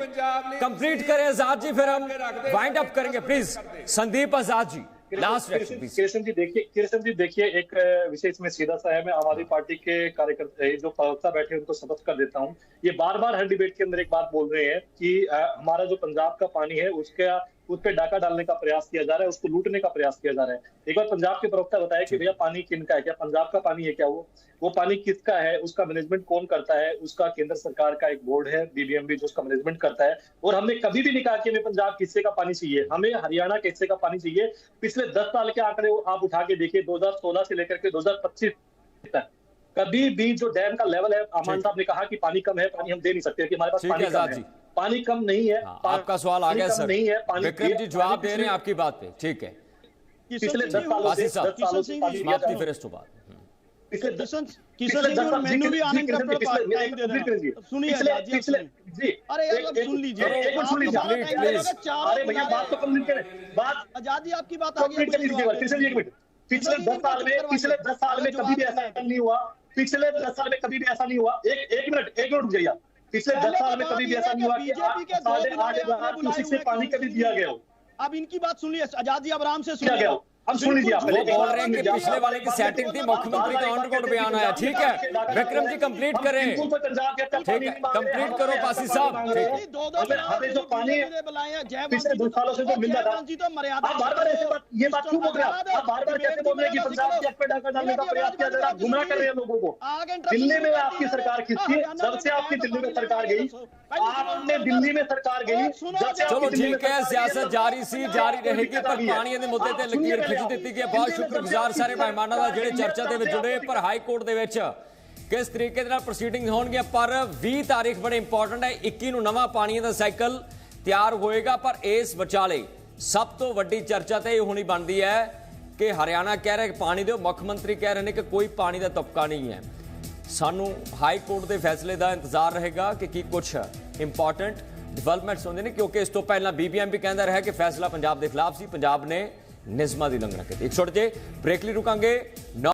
Speaker 5: ਕੰਪਲੀਟ
Speaker 1: ਕरें आज़ाद जी फिर हम वाइंड अप करेंगे प्लीज़ संदीप आज़ाद जी लास्ट
Speaker 6: कृष्ण जी देखिए कृष्ण जी देखिए एक विषय इसमें सीधा सा है मैं आम आदमी पार्टी के कार्यकर्ता जो प्रवक्ता बैठे उनको सबक कर देता हूँ। ये बार बार हर डिबेट के अंदर एक बात बोल रहे हैं कि हमारा जो पंजाब का पानी है उसका उस पर डाका डालने का प्रयास किया जा रहा है उसको लूटने का प्रयास किया जा रहा है। एक बार पंजाब के प्रवक्ता बताया कि भैया पानी किनका है? क्या पंजाब का पानी है क्या वो? वो पानी किसका है? उसका मैनेजमेंट कौन करता है? उसका केंद्र सरकार का एक बोर्ड है बीबीएमबी जो उसका मैनेजमेंट करता है। और हमने कभी भी नहीं कहा कि हमें पंजाब किस्से का पानी चाहिए? हमें हरियाणा के हिस्से का पानी चाहिए? पिछले दस साल के आंकड़े आप उठा के देखिए 2016 से लेकर के 2025 तक। कभी भी जो डैम का लेवल है अमान साहब ने कहा कि पानी कम है पानी हम दे नहीं सकते कि हमारे पास पानी कम है। पानी कम नहीं है
Speaker 1: हाँ, आपका सवाल आ गया सर।
Speaker 6: नहीं है पानी
Speaker 1: विक्रम जी जवाब दे रहे हैं आपकी बात पे ठीक है।
Speaker 6: पिछले दस सालों से दस सालों से
Speaker 1: समाप्ति फिर बाद
Speaker 6: पिछले दस-
Speaker 3: भी आने का टाइम सुनिए जी, अरे यार, अब सुन लीजिए।
Speaker 6: एक- मिनट सुन लीजिए अरे भैया बात तो कंप्लीट करें। बात
Speaker 3: आज़ाद आपकी बात आ गई
Speaker 6: कंप्लीट कर लीजिए कृष्ण जी एक मिनट। पिछले दस साल में पिछले दस साल में कभी भी ऐसा नहीं हुआ। पिछले दस साल में कभी भी ऐसा नहीं हुआ। एक एक मिनट एक मिनट रुक जाइए। पिछले दस साल में कभी भी ऐसा नहीं हुआ कि
Speaker 3: बीजेपी के दो
Speaker 6: साढ़े आठ
Speaker 3: बुलाए
Speaker 6: हजार
Speaker 3: आपने बुलाए
Speaker 6: क्यूसेक से
Speaker 3: हुए
Speaker 6: पानी कभी दिया गया हो
Speaker 3: अब इनकी बात सुनिए आजाद जी अब आराम से
Speaker 6: दिया गया
Speaker 3: सुनिए
Speaker 6: हो अब सुन लीजिए आप
Speaker 1: बोल रहे हैं कि पिछले वाले की सेटिंग थी मुख्यमंत्री का ऑन रिकॉर्ड बयान आया ठीक है? विक्रम जी कंप्लीट करें। तो ठीक है कंप्लीट करो पासी साहब।
Speaker 6: पिछले दो सालों से जो बार बार ये बात क्यों बोल रहे हैं बार बार बोल रहे हैं कि पंजाब के डालने का प्रयास किया जा रहा है? गुमराह कर रहे हैं लोगों को। दिल्ली में आपकी सरकार जब से आपकी दिल्ली में सरकार गई आपने दिल्ली में सरकार गई।
Speaker 1: चलो ठीक
Speaker 6: है सियासत
Speaker 1: तो जारी सी जारी रहेगी पर पानी के मुद्दे लगी लकीर ਖਿੱਚ ਦਿੱਤੀ ਗਈ ਹੈ। ਬਹੁਤ ਸ਼ੁਕਰਗੁਜ਼ਾਰ ਸਾਰੇ ਮਹਿਮਾਨਾਂ ਦਾ ਜਿਹੜੇ ਚਰਚਾ ਦੇ ਵਿੱਚ ਜੁੜੇ ਪਰ ਹਾਈ ਕੋਰਟ ਦੇ ਵਿੱਚ ਕਿਸ ਤਰੀਕੇ ਦੇ ਨਾਲ ਪ੍ਰੋਸੀਡਿੰਗ ਹੋਣਗੀਆਂ? ਪਰ 20 ਤਾਰੀਖ ਬੜੇ ਇੰਪੋਰਟੈਂਟ ਹੈ। 21 ਨੂੰ ਨਵਾਂ ਪਾਣੀ ਦਾ ਸਾਈਕਲ ਤਿਆਰ ਹੋਏਗਾ ਪਰ ਇਸ ਵਿਚਾਲੇ ਸਭ ਤੋਂ ਵੱਡੀ ਚਰਚਾ ਤੇ ਇਹ ਹੋਣੀ ਬਣਦੀ ਹੈ ਕਿ ਹਰਿਆਣਾ ਕਹਿ ਰਿਹਾ ਕਿ ਪਾਣੀ ਦਿਓ। ਮੁੱਖ ਮੰਤਰੀ ਕਹਿ ਰਹੇ ਨੇ ਕਿ ਕੋਈ ਪਾਣੀ ਦਾ ਤਪਕਾ ਨਹੀਂ ਹੈ। ਸਾਨੂੰ ਹਾਈ ਕੋਰਟ ਦੇ ਫੈਸਲੇ ਦਾ ਇੰਤਜ਼ਾਰ ਰਹੇਗਾ ਕਿ ਕੀ ਕੁਝ ਇੰਪੋਰਟੈਂਟ ਡਿਵੈਲਪਮੈਂਟਸ ਹੁੰਦੇ ਨੇ ਕਿਉਂਕਿ ਇਸ ਤੋਂ ਪਹਿਲਾਂ ਬੀਬੀਐਮ ਵੀ ਕਹਿੰਦਾ ਰਿਹਾ ਕਿ ਫੈਸਲਾ ਪੰਜਾਬ ਦੇ ਖਿਲਾਫ ਸੀ। ਪੰਜਾਬ ਨੇ ਨਿਯਮਾਂ ਦੀ ਉਲੰਘਣਾ ਕੀਤੀ ਇੱਕ ਛੋਟੇ ਜਿਹੇ